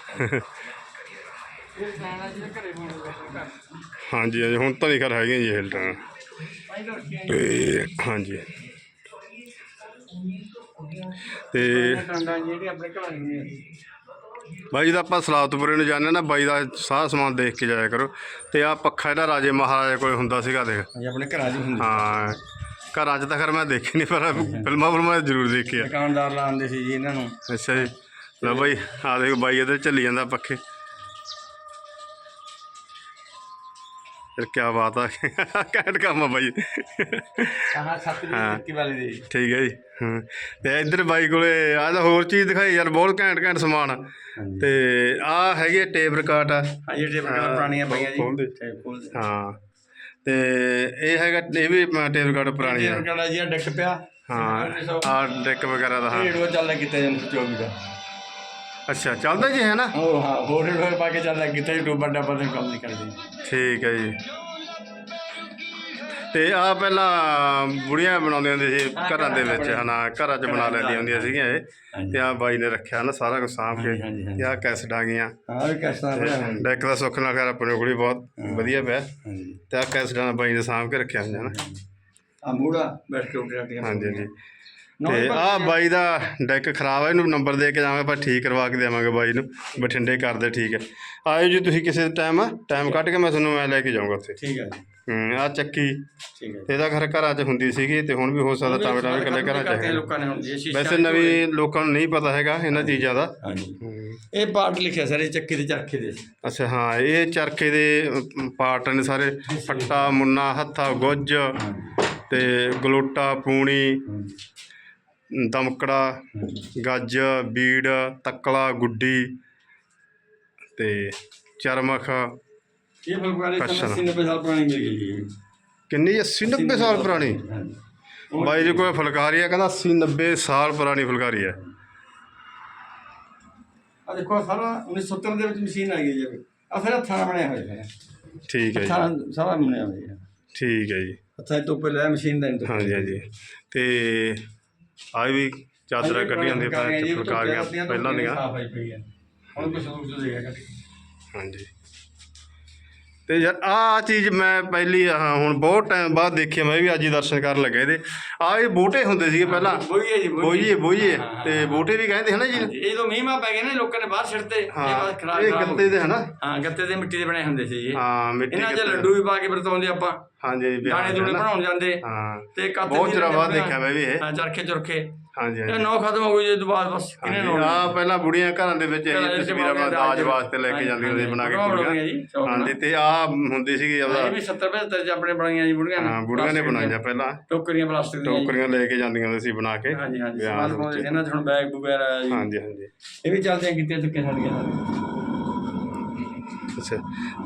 ਇਹ ਸਾਨਾ ਜੀ ਘਰੇ ਹੋਣੇ ਹਾਂਜੀ ਹਾਂਜੀ, ਹੁਣ ਤਾਂ ਨਹੀਂ ਕਰ ਹੈਗੀਆਂ ਜੀ ਹਿਲਟਾਂ ਪਹਿਲਾਂ ਰੱਖੀਆਂ ਤੇ, ਹਾਂਜੀ। ਤੇ ਬਾਈ ਦਾ ਆਪਾਂ ਸਲਾਤਪੁਰੇ ਨੂੰ ਜਾਂਦੇ ਨਾ ਬਾਈ ਦਾ ਸਾਰਾ ਸਮਾਨ ਦੇਖ ਕੇ ਜਾਇਆ ਕਰੋ। ਤੇ ਆ ਪੱਖਾ ਇਹਦਾ ਰਾਜੇ ਮਹਾਰਾਜੇ ਕੋਲ ਹੁੰਦਾ ਸੀਗਾ ਦੇਖ। ਆਪਣੇ ਘਰਾਂ 'ਚ ਹੁੰਦੇ। ਹਾਂ ਘਰਾਂ 'ਚ ਤਾਂ ਖਰ ਮੈਂ ਦੇਖੀ ਨਹੀਂ ਪਰ ਫਿਲਮਾਂ ਫਿਲਮਾਂ ਜ਼ਰੂਰ ਦੇਖਿਆ। ਦੁਕਾਨਦਾਰ ਲਾਉਂਦੇ ਸੀ ਜੀ ਇਹਨਾਂ ਨੂੰ। ਅੱਛਾ ਜੀ। ਲੈ ਬਾਈ ਆ ਦੇਖ ਬਾਈ ਇਹਦੇ ਚੱਲੀ ਜਾਂਦਾ ਪੱਖੇ। ਫਿਰ ਕੀ ਬਾਤ ਆ। ਘੈਂਟ ਕੰਮ ਆ ਬਾਈ। ਆਹ ਸੱਤ ਦੀ ਟਿੱਕੀ ਵਾਲੇ ਦੀ। ਠੀਕ ਹੈ ਜੀ। ਹਾਂ। ਤੇ ਇੱਧਰ ਬਾਈ ਕੋਲੇ ਆ ਤਾਂ ਹੋਰ ਚੀਜ਼ ਦਿਖਾਈ ਯਾਰ ਬਹੁਤ ਘੈਂਟ ਘੈਂਟ ਸਮਾਨ। ਆ ਤੇ ਆ ਹੈਗੇ ਟੇਪ ਰਿਕਾਰਡ ਆ ਹਾਂ ਇਹ ਟੇਬਲ ਕਲਰ ਪੁਰਾਣੀਆਂ ਪਈਆਂ ਜੀ। ਖੋਲ ਦੇ। ਟੇਪ ਹਾਂ। ਤੇ ਇਹ ਹੈਗਾ ਇਹ ਵੀ ਟੇਪ ਰਿਕਾਰਡ ਪੁਰਾਣੀ ਆ। ਟੇਬਲ ਕਲਰ ਜੀ ਪਿਆ। ਹਾਂ ਆ ਡੈਕ ਵਗੈਰਾ ਦਾ। ਹਾਂ ਰੇਡੋ ਚੱਲ ਕੀਤਾ ਜਾਂਦਾ 24 ਦਾ। ਅੱਛਾ ਚੱਲਦਾ ਜੀ ਹੈ ਨਾ ਉਹ ਹਾਂ ਹੋਰ ਰੇਡੋ ਪਾ ਕੇ ਚੱਲ ਕੀਤਾ YouTube ਵੱਡਾ ਬੰਦੇ ਕੰਮ ਨਹੀਂ ਕਰਦੇ। ਠੀਕ ਹੈ ਜੀ। ਤੇ ਆ ਪਹਿਲਾਂ ਬੁੜੀਆਂ ਬਣਾਉਂਦੀਆਂ ਹੁੰਦੀਆਂ ਸੀ ਘਰਾਂ ਦੇ ਵਿੱਚ ਹਨਾ ਘਰਾਂ 'ਚ ਬਣਾ ਲੈਂਦੀਆਂ ਹੁੰਦੀਆਂ ਸੀਗੀਆਂ ਇਹ। ਤੇ ਆ ਬਾਈ ਨੇ ਰੱਖਿਆ ਨਾ ਸਾਰਾ ਕੁਝ ਸਾਂਭ ਕੇ। ਤੇ ਆ ਕੈਸਟਾਂ ਗਈਆਂ। ਹਾਂ ਹੋਇਆ ਡੈਕ ਦਾ ਸੁੱਖ ਨਾਲ ਖੈਰ ਆਪਣੇ ਕੋਲ ਬਹੁਤ ਵਧੀਆ ਪਿਆ। ਤੇ ਆ ਕੈਸਟਾਂ ਬਾਈ ਨੇ ਸਾਂਭ ਕੇ ਰੱਖਿਆ ਹੁੰਦਾ ਨਾ। ਆ ਮੂੜਾ ਬੈਠ ਕੇ ਉੱਠ ਜਾਂਦੀਆਂ ਹਾਂਜੀ ਹਾਂਜੀ। ਤੇ ਆ ਬਾਈ ਦਾ ਡੈਕ ਖਰਾਬ ਹੈ ਇਹਨੂੰ ਨੰਬਰ ਦੇ ਕੇ ਜਾਵਾਂਗੇ ਆਪਾਂ ਠੀਕ ਕਰਵਾ ਕੇ ਦੇਵਾਂਗੇ ਬਾਈ ਨੂੰ। ਬਠਿੰਡੇ ਕਰਦੇ ਠੀਕ ਹੈ। ਆਇਓ ਜੀ ਤੁਸੀਂ ਕਿਸੇ ਟਾਈਮ ਟਾਈਮ ਕੱਢ ਕੇ ਮੈਂ ਤੁਹਾਨੂੰ ਮੈਂ ਲੈ ਕੇ ਜਾਊਂਗਾ ਉੱਥੇ। ਠੀਕ ਹੈ ਆ ਚੱਕੀ। ਠੀਕ ਹੈ ਤੇ ਇਹਦਾ ਘਰ ਘਰਾਂ 'ਚ ਹੁੰਦੀ ਸੀਗੀ ਤੇ ਹੁਣ ਵੀ ਹੋ ਸਕਦਾ ਟਾਵੇਂ ਟਾਵੇਂ ਇਕੱਲੇ ਘਰਾਂ 'ਚ ਕਰਦੇ ਹੈ। ਲੋਕਾਂ ਨੇ ਹੁਣ ਜੀ ਸ਼ੀਸ਼ਾ ਵੈਸੇ ਨਵੀਂ ਲੋਕਾਂ ਨੂੰ ਨਹੀਂ ਪਤਾ ਹੈਗਾ ਇਹਨਾਂ ਚੀਜ਼ਾਂ ਦਾ। ਇਹ ਪਾਰਟ ਲਿਖਿਆ ਸਾਰੇ ਚੱਕੀ ਤੇ ਚਰਖੇ ਦੇ। ਅੱਛਾ ਹਾਂ ਇਹ ਚਰਖੇ ਦੇ ਪਾਰਟ ਨੇ ਸਾਰੇ। ਫੱਟਾ ਮੁੰਨਾ ਹੱਥਾ ਗੁੱਜ ਤੇ ਗਲੋਟਾ ਪੂਣੀ। ਦਮਕੜਾ ਗੱਜ ਬੀੜ ਤੱਕਲਾ ਗੁੱਡੀ ਤੇ ਚਰਮਖ। ਇਹ ਫੁਲਕਾਰੀ ਅੱਛਾ। 80 90 ਸਾਲ ਪੁਰਾਣੀ ਮਿਲ ਗਈ ਜੀ। ਕਿੰਨੀ 80 90 ਸਾਲ ਪੁਰਾਣੀ? ਬਾਈ ਜੀ ਕੋਲ ਫੁਲਕਾਰੀ ਆ? ਕਹਿੰਦਾ 80 90 ਸਾਲ ਪੁਰਾਣੀ ਫੁਲਕਾਰੀ ਹੈ ਆ ਦੇਖੋ ਸਾਰਾ 1970 ਦੇ ਵਿੱਚ ਮਸ਼ੀਨ ਆ ਗਈ ਜੀ ਆ ਫਿਰ ਹੱਥਾਂ ਬਣਿਆ ਹੋਇਆ ਹੈ। ਠੀਕ ਹੈ ਜੀ। ਸਾਰਾ ਬਣਿਆ ਹੋਇਆ ਹੈ। ਠੀਕ ਹੈ ਜੀ। ਹੱਥਾਂ ਤੋਂ ਪਹਿਲਾਂ ਮਸ਼ੀਨ ਦਾ ਹਾਂਜੀ ਹਾਂਜੀ। ਤੇ ਆ ਵੀ ਚਾਦਰਾਂ ਕੱਢੀਆਂ ਹੁੰਦੀਆਂ ਪਹਿਲਾਂ ਦੀਆਂ। ਸਾਫ਼ ਆਈ ਪਈ ਹੈ ਹੁਣ ਕੁਝ ਹੋਰ ਜੋ ਦੇਗਾ ਹਾਂਜੀ। ਤੇ ਯਾਰ ਆਹ ਚੀਜ਼ ਮੈਂ ਪਹਿਲੀ ਹਾਂ ਹੁਣ ਬਹੁਤ ਟਾਈਮ ਬਾਅਦ ਦੇਖਿਆ ਮੈਂ ਵੀ ਅੱਜ ਹੀ ਦਰਸ਼ਨ ਕਰਨ ਲੱਗਾ ਇਹਦੇ। ਆ ਇਹ ਬੂਟੇ ਹੁੰਦੇ ਸੀਗੇ ਪਹਿਲਾਂ। ਬੋਈਏ ਜੀ ਬੋਈਏ ਬੋਈਏ ਤੇ ਬੂਟੇ ਵੀ ਕਹਿੰਦੇ ਹਨਾ ਜੀ? ਇਹ ਤੋਂ ਮੀਂਹ ਮਾ ਪੈ ਗਏ ਨੇ ਲੋਕਾਂ ਨੇ ਬਾਹਰ ਛੱਡਤੇ। ਇਹ ਖਰਾਬ ਇਹ ਗੱਤੇ। ਦੇ ਹਨਾ? ਹਾਂ ਗੱਤੇ ਦੇ ਮਿੱਟੀ ਦੇ ਬਣੇ ਹੁੰਦੇ ਸੀ ਇਹ ਹਾਂ ਮਿੱਟੀ ਇਹਨਾਂ 'ਚ। ਲੱਡੂ ਵੀ ਪਾ ਕੇ ਵਰਤਾਉਂਦੇ ਆਪਾਂ। ਹਾਂਜੀ ਦਾਣੇ ਦੂਣੇ। ਬਣਾਉਣ ਜਾਂਦੇ। ਹਾਂ। ਤੇ ਕੱਤ ਬਹੁਤ ਚਿਰਾਂ ਬਾਅਦ ਦੇਖਿਆ ਮੈਂ ਵੀ ਇਹ। ਹਾਂ ਚਰਖੇ ਚੁਰਖੇ ਹਾਂਜੀ ਇਹ ਹਾਂਜੀ ਨੌ ਖਤਮ ਹੋ ਗਈ ਜੇ ਬਾਅਦ ਬਸ ਕਿਨੇ ਨੌ ਆ ਪਹਿਲਾਂ ਬੁੜੀਆਂ ਘਰਾਂ ਦੇ ਵਿੱਚ ਇਹ ਤਸਵੀਰਾਂ ਬਣਾ ਦਾਜ ਵਾਸਤੇ ਲੈ ਕੇ ਜਾਂਦੀਆਂ ਸੀ ਬਣਾ ਕੇ ਨਾਲ। ਹਾਂਜੀ ਤੇ ਆ ਹੁੰਦੀ ਸੀਗੀ ਇਹ ਵੀ 70 75 ਚ ਆਪਣੇ ਬਣਾਈਆਂ ਜੀ ਬੁੜੀਆਂ ਨੇ ਹਾਂ ਬੁੜੀਆਂ ਨੇ। ਬਣਾਈਆਂ ਪਹਿਲਾਂ ਟੋਕਰੀਆਂ ਪਲਾਸਟਿਕ ਦੀਆਂ ਜੀ। ਟੋਕਰੀਆਂ ਲੈ ਕੇ ਜਾਂਦੀਆਂ ਹੁੰਦੀਆਂ ਸੀ ਬਣਾ ਕੇ ਹਾਂਜੀ ਹਾਂਜੀ ਵਿਆਹ ਸਮਾਨ ਦੇ ਪਾਉਂਦੇ ਸੀ ਵਿੱਚ। ਇਹਨਾਂ 'ਚ ਹੁਣ ਬੈਗ ਵਗੈਰਾ ਜੀ ਹਾਂਜੀ ਹਾਂਜੀ ਇਹ ਵੀ ਚੱਲਦੀਆਂ ਕੀਤੀਆਂ ਚੁੱਕੇ ਸਾਡੀਆਂ ਅੱਛਾ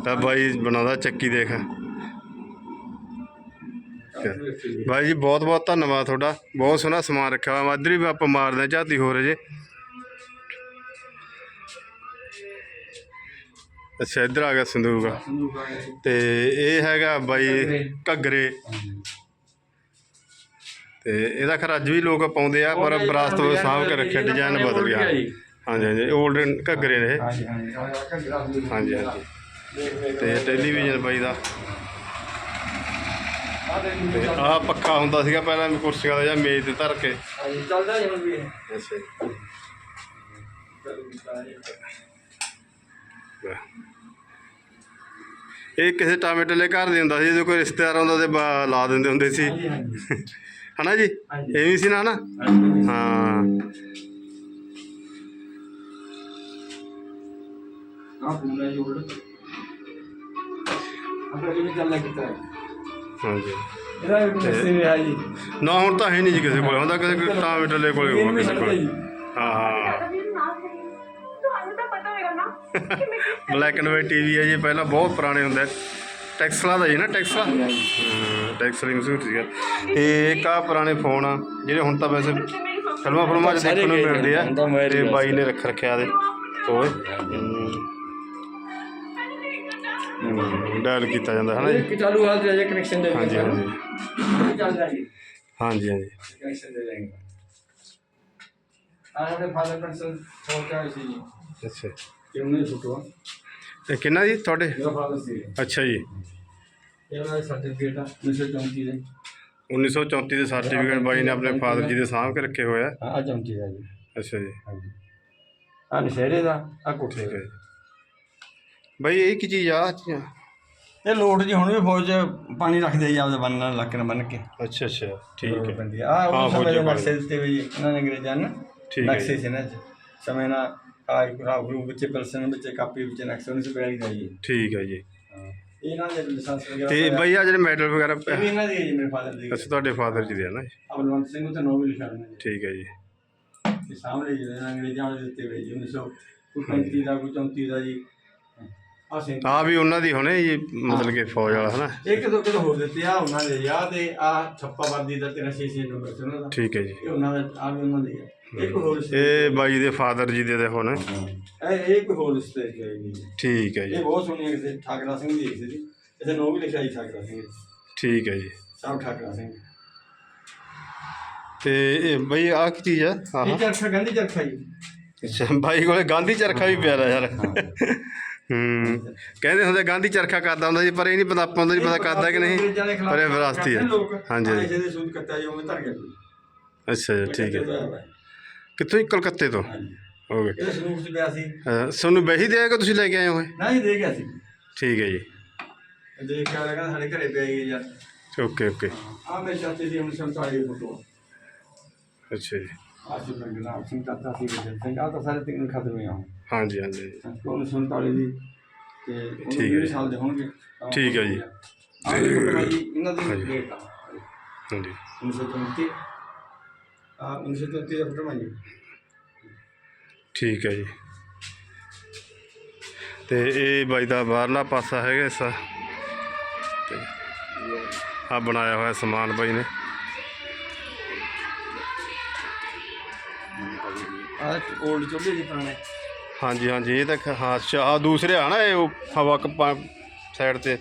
ਤਾਂ ਬਾਈ ਬਣਾਉਂਦਾ ਚੱਕੀ ਦੇਖ ਬਾਈ ਜੀ, ਬਹੁਤ ਬਹੁਤ ਧੰਨਵਾਦ ਤੁਹਾਡਾ। ਬਹੁਤ ਸੋਹਣਾ ਸਮਾਨ ਰੱਖਿਆ ਹੋਇਆ। ਮਾਦਰੀ ਵੀ ਆਪਾਂ ਮਾਰਦੇ ਹਾਂ, ਝਾਤੀ ਹੋਰ ਰਹੇ ਜੇ। ਅੱਛਾ, ਇੱਧਰ ਆ ਗਿਆ ਸੰਦੂਕ। ਤੇ ਇਹ ਹੈਗਾ ਬਾਈ ਘੱਗਰੇ। ਤੇ ਇਹਦਾ ਖਰ ਅੱਜ ਵੀ ਲੋਕ ਪਾਉਂਦੇ ਆ, ਪਰ ਵਿਰਾਸਤ ਉਹ ਸਾਂਭ ਕੇ ਰੱਖਿਆ, ਡਿਜ਼ਾਈਨ ਬਦਲ ਗਿਆ। ਹਾਂਜੀ ਹਾਂਜੀ 올ਡ ਘੱਗਰੇ ਨੇ ਹਾਂਜੀ ਹਾਂਜੀ। ਘੱਗਰਾ ਤੇ ਟੈਲੀਵਿਜ਼ਨ ਬਾਈ ਦਾ। ਤੇ ਆਹ ਪੱਖਾ ਹੁੰਦਾ ਸੀਗਾ ਪਹਿਲਾਂ ਕੁਰਸੀਆਂ ਦਾ ਜਾਂ ਮੇਜ਼ ਤੇ ਧਰ ਕੇ। ਹਾਂਜੀ ਚੱਲਦਾ ਜੀ ਹੁਣ ਵੀ। ਅੱਛਾ ਇਹ ਕਿਸੇ ਟਾਮੇਟਲੇ ਘਰ ਦੇ ਹੁੰਦਾ ਸੀ ਜਦੋਂ ਕੋਈ ਰਿਸ਼ਤੇਦਾਰ ਆਉਂਦਾ ਤੇ ਲਾ ਦਿੰਦੇ ਹੁੰਦੇ ਸੀ। ਹਨਾ ਜੀ। ਇਹ ਵੀ ਸੀ ਨਾ ਹਨਾ? ਹਾਂ। ਆ ਪੂਰਾ ਜੋੜ ਆਪਾਂ ਕਿਵੇਂ ਚੱਲ ਲੱਗਦਾ ਹੈ? ਹਾਂਜੀ। ਇਹਦਾ ਵੀ ਕੋਈ ਨਕਸ਼ੇ ਰਿਹਾ ਜੀ। ਨਾ ਹੁਣ ਤਾਂ ਹੈ ਨਹੀਂ ਜੀ ਕਿਸੇ ਕੋਲ। ਹੁੰਦਾ ਕਿਸੇ ਟਾਮੇਟਲੇ ਕੋਲੇ ਇਹ ਹੋਊਗਾ ਵੀ ਕਿਸੇ ਕੋਲ। ਹਾਂ ਬਲੈਕ ਐਂਡ ਵਾਈਟ ਟੀਵੀ ਹੈ ਜੀ। ਪਹਿਲਾਂ ਬਹੁਤ ਪੁਰਾਣੇ ਹੁੰਦੇ। ਟੈਕਸਲਾ ਦਾ ਜੀ ਨਾ ਟੈਕਸਲਾ ਟੈਕਸਲਾ ਮਸ਼ਹੂਰ ਸੀਗਾ। ਤੇ ਇੱਕ ਆਹ ਪੁਰਾਣੇ ਫੋਨ ਆ ਜਿਹੜੇ ਹੁਣ ਤਾਂ ਵੈਸੇ ਫਿਲਮਾਂ ਫਿਲਮਾਂ 'ਚ ਦੇਖਣ ਨੂੰ ਮਿਲਦੇ ਆ। ਹੁਣ ਤਾਂ ਬਾਈ ਨੇ ਰੱਖ ਰੱਖਿਆ ਦੇ ਹੋਏ ਡਾਇਲ ਕੀਤਾ ਜਾਂਦਾ ਹੈ ਨਾ ਜੀ? ਇੱਕ ਚਾਲੂ ਹਾਲ ਤੇ ਅਜੇ ਕਨੈਕਸ਼ਨ ਦੇ ਹਾਂਜੀ ਹਾਂਜੀ। ਚੱਲਦਾ ਜੀ। ਹਾਂਜੀ ਹਾਂਜੀ। ਕਨੈਕਸ਼ਨ ਦੇ ਦੇंगे ਆ ਆਪਣੇ ਫਾਦਰ ਪੈਨਸ਼ਨ ਸੋਚਿਆ ਸੀ ਜੀ? ਅੱਛਾ। ਕਿ ਉਹਨੇ ਛੁੱਟਵਾ ਇਹ ਕਿੰਨਾ ਜੀ ਤੁਹਾਡੇ? ਮੇਰਾ ਫਾਦਰ ਸੀ। ਅੱਛਾ ਜੀ। ਇਹ ਵਾਲਾ ਸਰਟੀਫਿਕੇਟ ਆ 1934 ਦੇ। 1934 ਦੇ ਸਰਟੀਫਿਕੇਟ ਬਾਈ ਨੇ ਆਪਣੇ ਫਾਦਰ ਜੀ ਦੇ ਕੇ ਰੱਖੇ ਹੋਏ ਆ। ਹਾਂ ਆ 34 ਦਾ ਜੀ। ਅੱਛਾ ਜੀ। ਹਾਂਜੀ। ਆ ਨਸ਼ਹਿਰੇ ਦਾ ਆ ਕੋਠੇ ਦਾ। ਬਾਈ ਇਹ ਕੀ ਚੀਜ਼ ਆ? ਇਹ ਲੋਟ ਜੀ ਹੁਣ ਵੀ ਫੌਜ 'ਚ ਪਾਣੀ ਰੱਖਦੇ ਆ ਜੀ ਆਪਦੇ ਬੰਨ ਨਾਲ ਲੱਕ ਨਾਲ ਬੰਨ ਕੇ। ਅੱਛਾ ਅੱਛਾ ਠੀਕ ਹੈ। ਪੈਂਦੀ ਆ। ਆਹ ਹਾਂ, ਉਹ ਸਮੇਂ ਫੌਜੀ ਦੇ ਪਾਣੀ। ਨਕਸ਼ੇ ਦਿੱਤੇ ਹੋਏ ਜੀ ਇਹਨਾਂ ਨੇ ਅੰਗਰੇਜ਼ਾਂ ਨੇ ਠੀਕ ਹੈ ਨਕਸ਼ੇ। ਸੀ ਨਾ ਸਮੇਂ ਨਾਲ ਕਾਜ ਖਰਾਬ ਗਰੂ ਵਿੱਚ ਪਲਸਨ ਵਿੱਚ ਕਾਪੀ ਵਿੱਚ ਨਕਸ਼ੇ 1942 ਦਾ ਜੀ। ਠੀਕ ਹੈ ਜੀ। ਇਹ ਇਹਨਾਂ ਦੇ ਲਾਇਸੈਂਸ ਵਗੈਰਾ ਤੇ ਬਾਈ ਆ ਜਿਹੜੇ ਮੈਡਲ ਵਗੈਰਾ ਇਹ ਵੀ ਇਹਨਾਂ ਦੀ ਹੈ ਜੀ ਮੇਰੇ ਫਾਦਰ ਦੀ ਅੱਛਾ ਤੁਹਾਡੇ ਫਾਦਰ ਜੀ ਦੇ ਆ ਨਾ ਜੀ? ਅਬਲਵੰਤ ਸਿੰਘ ਤੇ ਨੌਵੀਂ ਲਿਖਿਆ ਹੋਇਆ ਜੀ। ਠੀਕ ਹੈ ਜੀ। ਇਹ ਸਾਹਮਣੇ ਜਿਹੜੇ ਅੰਗਰੇਜ਼ਾਂ ਨੇ ਦਿੱਤੇ ਹੋਏ ਜੀ 1935 ਦਾ ਕੋਈ 34 ਦਾ ਜੀ ਆ ਸਿੰਘ ਆ ਵੀ ਉਹਨਾਂ ਦੀ ਹੋਣੇ ਜੀ ਮਤਲਬ ਕਿ ਫੌਜ ਵਾਲਾ ਹਨਾ? ਇੱਕ ਦੋ ਕਿਲੋ ਹੋਰ ਦਿੱਤੇ ਆ ਉਹਨਾਂ ਦੇ ਯਾਦ ਤੇ ਆ ਛੱਪਾ ਵਰਦੀ ਦਾ 83 ਨੰਬਰ ਸੀ ਉਹਨਾਂ ਦਾ। ਠੀਕ ਹੈ ਜੀ। ਇਹ ਉਹਨਾਂ ਦਾ ਆ ਵੀ ਉਹਨਾਂ ਦੀ ਹੈ। ਇੱਕ ਹੋਰ ਸੀ। ਇਹ ਬਾਈ ਦੇ ਫਾਦਰ ਜੀ ਦੇ ਦੇ ਹੋਣੇ। ਇਹ ਇਹ ਕੋਈ ਹੋਰ ਰਿਸ਼ਤੇ ਹੈ ਜੀ ਠੀਕ ਹੈ ਜੀ। ਇਹ ਬਹੁਤ ਸੋਹਣੀ ਕਿਸੇ ਠਾਕਰਾ ਸਿੰਘ ਦੀ ਸੀ ਜੀ। ਇਹਦੇ ਨੋ ਵੀ ਲਿਖਿਆ ਜੀ ਠਾਕਰਾ ਸਿੰਘ ਠੀਕ ਹੈ ਜੀ। ਸਭ ਠਾਕਰਾ ਸਿੰਘ। ਤੇ ਇਹ ਬਾਈ ਆ ਕੀ ਚੀਜ਼ ਆ? ਇਹ ਚਰਖਾ ਗੰਦੀ ਚਰਖਾ ਜੀ। ਅੱਛਾ ਬਾਈ ਕੋਲੇ ਗਾਂਧੀ ਚਰਖਾ ਵੀ ਪਿਆਰਾ ਯਾਰ। ਹੂੰ। ਕਹਿੰਦੇ ਹੁੰਦੇ ਗਾਂਧੀ ਚਰਖਾ ਕਰਦਾ ਹੁੰਦਾ ਜੀ ਪਰ ਇਹ ਨਹੀਂ ਪਤਾ ਆਪਾਂ ਨੂੰ ਨਹੀਂ ਪਤਾ ਕਰਦਾ ਕਿ ਨਹੀਂ। ਪਰ ਇਹ ਵਿਰਾਸਤੀ ਹੈ। ਹਾਂਜੀ ਜਿਹਦੇ ਸੂਦ ਕੱਟਿਆ ਜੀ ਉਵੇਂ ਧਰ ਗਿਆ ਅੱਛਾ ਜੀ ਠੀਕ ਹੈ। ਕਿੱਥੋਂ ਕਲਕੱਤੇ ਤੋਂ? ਹੋ ਗਏ ਇਹ ਸਨੂਪ ਚ ਪਿਆ ਸੀ। ਬਹੀ ਦਿਆ ਕਿ ਤੁਸੀਂ ਲੈ ਕੇ ਆਏ ਹੋ ਇਹ? ਨਾ ਜੀ ਦੇ ਗਿਆ ਸੀ। ਠੀਕ ਹੈ ਜੀ। ਦੇਖ ਕੇ ਕਹਿੰਦਾ ਸਾਡੇ ਘਰੇ ਪਿਆ ਜੀ ਯਾਰ। Okay okay. ਆ ਮੇਰੇ ਚਾਚੇ ਦੀ 1940 ਫੋਟੋ ਅੱਛਾ ਜੀ। ਆ ਸੀ ਬੰਗਨਾ ਸਿੰਘ ਚਾਚਾ ਸੀ ਸਿੰਘ। ਆ ਤਾਂ ਸਾਰੇ ਤਿੰਨ ਖਤਮ ਹੋਏ ਆ ਹਾਂਜੀ ਹਾਂਜੀ। 1947 ਦੀ ਤੇ ਠੀਕ ਹੈ ਠੀਕ ਜੀ। ਸਾਲ ਦੇ ਹੋਣਗੇ। ਠੀਕ ਹੈ ਜੀ। ਆ। ਦੇਖੋ ਜੀ ਇਹਨਾਂ ਦੀ ਹਾਂਜੀ। ਡੇਟ ਆ। ਹਾਂਜੀ। 1934 ਆ 1934 ਦਾ ਫੋਟੋ ਜੀ ਠੀਕ ਹੈ ਜੀ। ਤੇ ਇਹ ਬਾਈ ਦਾ ਬਾਹਰਲਾ ਪਾਸਾ ਹੈਗਾ ਇਸ ਆ ਬਣਾਇਆ ਹੋਇਆ ਸਮਾਨ ਬਾਈ ਨੇ। ਆ 올ਡ ਚੁੱਲ੍ਹੇ ਜੀ ਪੁਰਾਣੇ। ਹਾਂਜੀ ਹਾਂਜੀ ਇਹ ਤਾਂ ਖ- ਹਾਂ ਅੱਛਾ ਆਹ ਦੂਸਰੇ ਆ ਨਾ ਇਹ ਉਹ ਹਵਾ ਕੱਪਾਂ ਸਾਈਡ ਤੇ।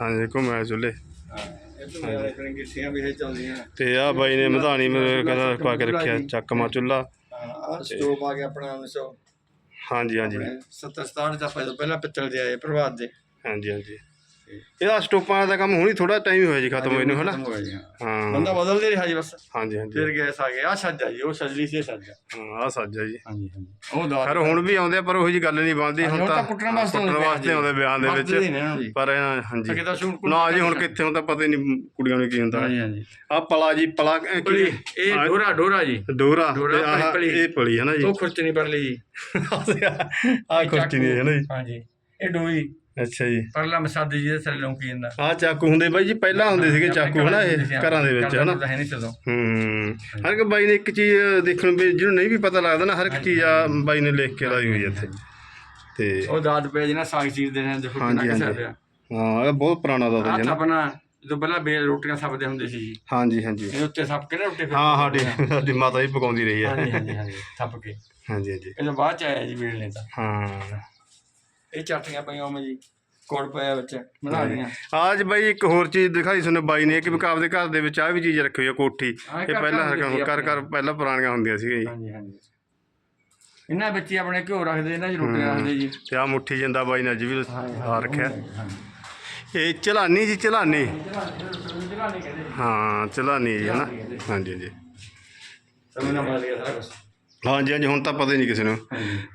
ਹਾਂਜੀ ਘੁੰਮਿਆ ਚੁੱਲੇ ਗਿੱਠੀਆਂ ਵੀ ਇਹ ਚੱਲਦੀਆਂ ਤੇ ਆ ਬਾਈ ਨੇ ਮਧਾਣੀ ਮੇਰੇ ਕਹਿੰਦਾ ਪਾ ਕੇ ਰੱਖਿਆ ਚੱਕਮਾ ਚੁੱਲਾ। ਆ ਸਟੋਪ ਆ ਗਿਆ ਆਪਣਾ 1900 ਹਾਂਜੀ ਹਾਂਜੀ। 70 67 ਦਾ ਪਹਿਲਾਂ ਪਹਿਲਾਂ ਪਿੱਤਲ ਦੇ ਆਏ ਪ੍ਰਭਾਤ ਦੇ ਹਾਂਜੀ ਹਾਂਜੀ। ਇਹਦਾ ਸਟੋਪਾਂ ਦਾ ਕੰਮ ਹੁਣੀ ਥੋੜਾ ਟਾਈਮ ਹੋਇਆ ਜੀ ਖਤਮ ਹੋਏ ਨੂੰ ਹਨਾ? ਖਤਮ ਹੋ ਗਿਆ ਜੀ, ਹਾਂ। ਹਾਂ। ਬੰਦਾ ਬਦਲਦੇ ਰਿਹਾ ਜੀ ਬਸ। ਹਾਂਜੀ ਹਾਂਜੀ। ਫਿਰ ਗੈਸ ਆ ਗਿਆ ਆ ਸੱਜਾ ਜੀ ਉਹ ਸਜਲੀ ਸੀ ਸੱਜਾ ਹਾਂ ਆ ਸੱਜਾ ਜੀ। ਹਾਂਜੀ ਹਾਂਜੀ। ਉਹ ਪਰ ਹੁਣ ਵੀ ਆਉਂਦੇ ਆ ਪਰ ਉਹੀ ਜੀ ਗੱਲ ਨਹੀਂ ਬਣਦੀ ਹੁਣ ਤਾਂ ਕੁੱਟਣ ਵਾਸਤੇ ਕੁੱਟਣ ਵਾਸਤੇ ਆਉਂਦੇ ਬਿਆਨ ਦੇ ਵਿੱਚ। ਨੇ ਨਾ ਜੀ। ਪਰ ਹਾਂਜੀ। ਸ਼ੂਟ ਨਾ ਜੀ ਹੁਣ ਕਿੱਥੇ ਤਾਂ ਪਤਾ ਹੀ ਨਹੀਂ ਕੁੜੀਆਂ ਨੂੰ ਕੀ ਹੁੰਦਾ। ਹਾਂਜੀ ਹਾਂਜੀ। ਆ ਪਲਾ ਜੀ ਪਲਾ ਪਲੀ ਕੀ ਇਹ ਡੋਰਾ ਡੋਰਾ ਜੀ। ਡੋਰਾ ਡੋਰਾ ਤੇ ਆਹ ਪਲੀ। ਇਹ ਪਲੀ ਹੈ ਨਾ ਜੀ। ਉਹ ਖੁਰਚ ਨਹੀਂ ਪਰ ਲਈ ਆ ਕੁਰਚੀ ਨਹੀਂ ਹੈ ਨਾ ਜੀ। ਹਾਂਜੀ। ਇਹ ਡੋਈ। ਅੱਛਾ ਜੀ। ਪਰਲਾ ਮਸਾਦੇ ਜੀ ਦੇ ਥੱਲੇ ਲੌਂਕੀ ਜਾਂਦਾ ਆ ਚਾਕੂ ਹੁੰਦੇ ਬਾਈ ਜੀ ਪਹਿਲਾਂ ਹੁੰਦੇ ਸੀਗੇ ਚਾਕੂ ਹਨਾ ਇਹ? ਘਰਾਂ ਦੇ ਵਿੱਚ ਹਨਾ? ਹੈ ਨਹੀਂ ਸਦੋਂ ਹੂੰ। ਹਰ ਇੱਕ ਬਾਈ ਨੇ ਇੱਕ ਚੀਜ਼ ਦੇਖਣ ਨੂੰ ਵੀ ਜਿਹਨੂੰ ਨਹੀਂ ਵੀ ਪਤਾ ਲੱਗਦਾ ਨਾ ਹਰ ਇੱਕ ਚੀਜ਼ ਆ ਬਾਈ ਨੇ ਲਿਖ ਕੇ ਲਾਈ ਹੋਈ ਇੱਥੇ। ਤੇ ਉਹ ਦਾਦ ਪਿਆ ਜੀ ਨਾ ਸਾਗ ਚੀਰ ਦੇ ਨੇ ਦੇਖੋ ਕਿੰਨਾ ਕਿਸਾ। ਪਿਆ ਹਾਂ ਇਹ ਬਹੁਤ ਪੁਰਾਣਾ ਦਾ ਹੱਥ ਜੀ ਨਾ ਆਪਣਾ ਜਦੋਂ ਪਹਿਲਾਂ ਬੇਲ ਰੋਟੀਆਂ ਸਪਦੇ ਹੁੰਦੇ ਸੀ ਜੀ। ਹਾਂਜੀ ਹਾਂਜੀ। ਇਹਦੇ ਉੱਤੇ ਸੱਪ ਕੇ ਨਾ ਰੋਟੀ ਫਿਰ? ਹਾਂ ਸਾਡੀ ਸਾਡੀ ਮਾਤਾ ਹੀ ਪਕਾਉਂਦੀ ਰਹੀ ਹੈ ਹਾਂਜੀ ਹਾਂਜੀ ਥੱਪ ਕੇ। ਹਾਂਜੀ ਹਾਂਜੀ। ਇਹਦੇ ਬਾਅਦ ਚ ਆਇਆ ਜੀ ਬੇਲ ਨੇ ਤਾਂ ਹਾਂ। ਇਹ ਚਾਟੀਆਂ ਪਈਆਂ ਉਵੇਂ ਜੀ ਕੋੜ ਪਿਆ ਵਿੱਚ ਬਣਾ ਲਈਆਂ। ਅੱਜ ਬਾਈ ਇੱਕ ਹੋਰ ਚੀਜ਼ ਦਿਖਾਈ ਤੁਹਾਨੂੰ ਬਾਈ ਨੇ ਕਿ ਵੀ ਆਪਦੇ ਘਰ ਦੇ ਵਿੱਚ ਆ ਵੀ ਚੀਜ਼ ਰੱਖੀ ਹੋਈ ਆ ਕੋਠੀ। ਹਾਂ, ਇਹ ਪਹਿਲਾਂ ਹੁੰਦੀ ਸੀ ਕਰ ਕਰ ਪਹਿਲਾਂ ਪੁਰਾਣੀਆਂ ਹੁੰਦੀਆਂ ਸੀਗੀਆਂ ਜੀ। ਹਾਂਜੀ ਹਾਂਜੀ। ਇਹਨਾਂ ਵਿੱਚ ਹੀ ਆਪਣੇ ਘਿਓ ਰੱਖਦੇ ਇਹਨਾਂ ਚ ਰੋਟੀਆਂ ਰੱਖਦੇ ਜੀ। ਤੇ ਆ ਮੁੱਠੀ ਜਿੰਦਾ ਬਾਈ ਨੇ ਅੱਜ ਵੀ ਆ ਰੱਖਿਆ। ਇਹ ਚਲਾਨੀ ਜੀ ਚਲਾਨੀ। ਜਿਹੜਾ ਨਹੀਂ ਕਹਿੰਦੇ ਹਾਂ ਚਲਾਨੀ ਜੀ ਹਨਾ? ਹਾਂਜੀ ਹਾਂਜੀ। ਸਮਝ ਨਾ ਸਾਰਾ ਕੁਝ ਹਾਂਜੀ ਹਾਂਜੀ ਹੁਣ ਤਾਂ ਪਤਾ ਹੀ ਨਹੀਂ ਕਿਸੇ ਨੂੰ।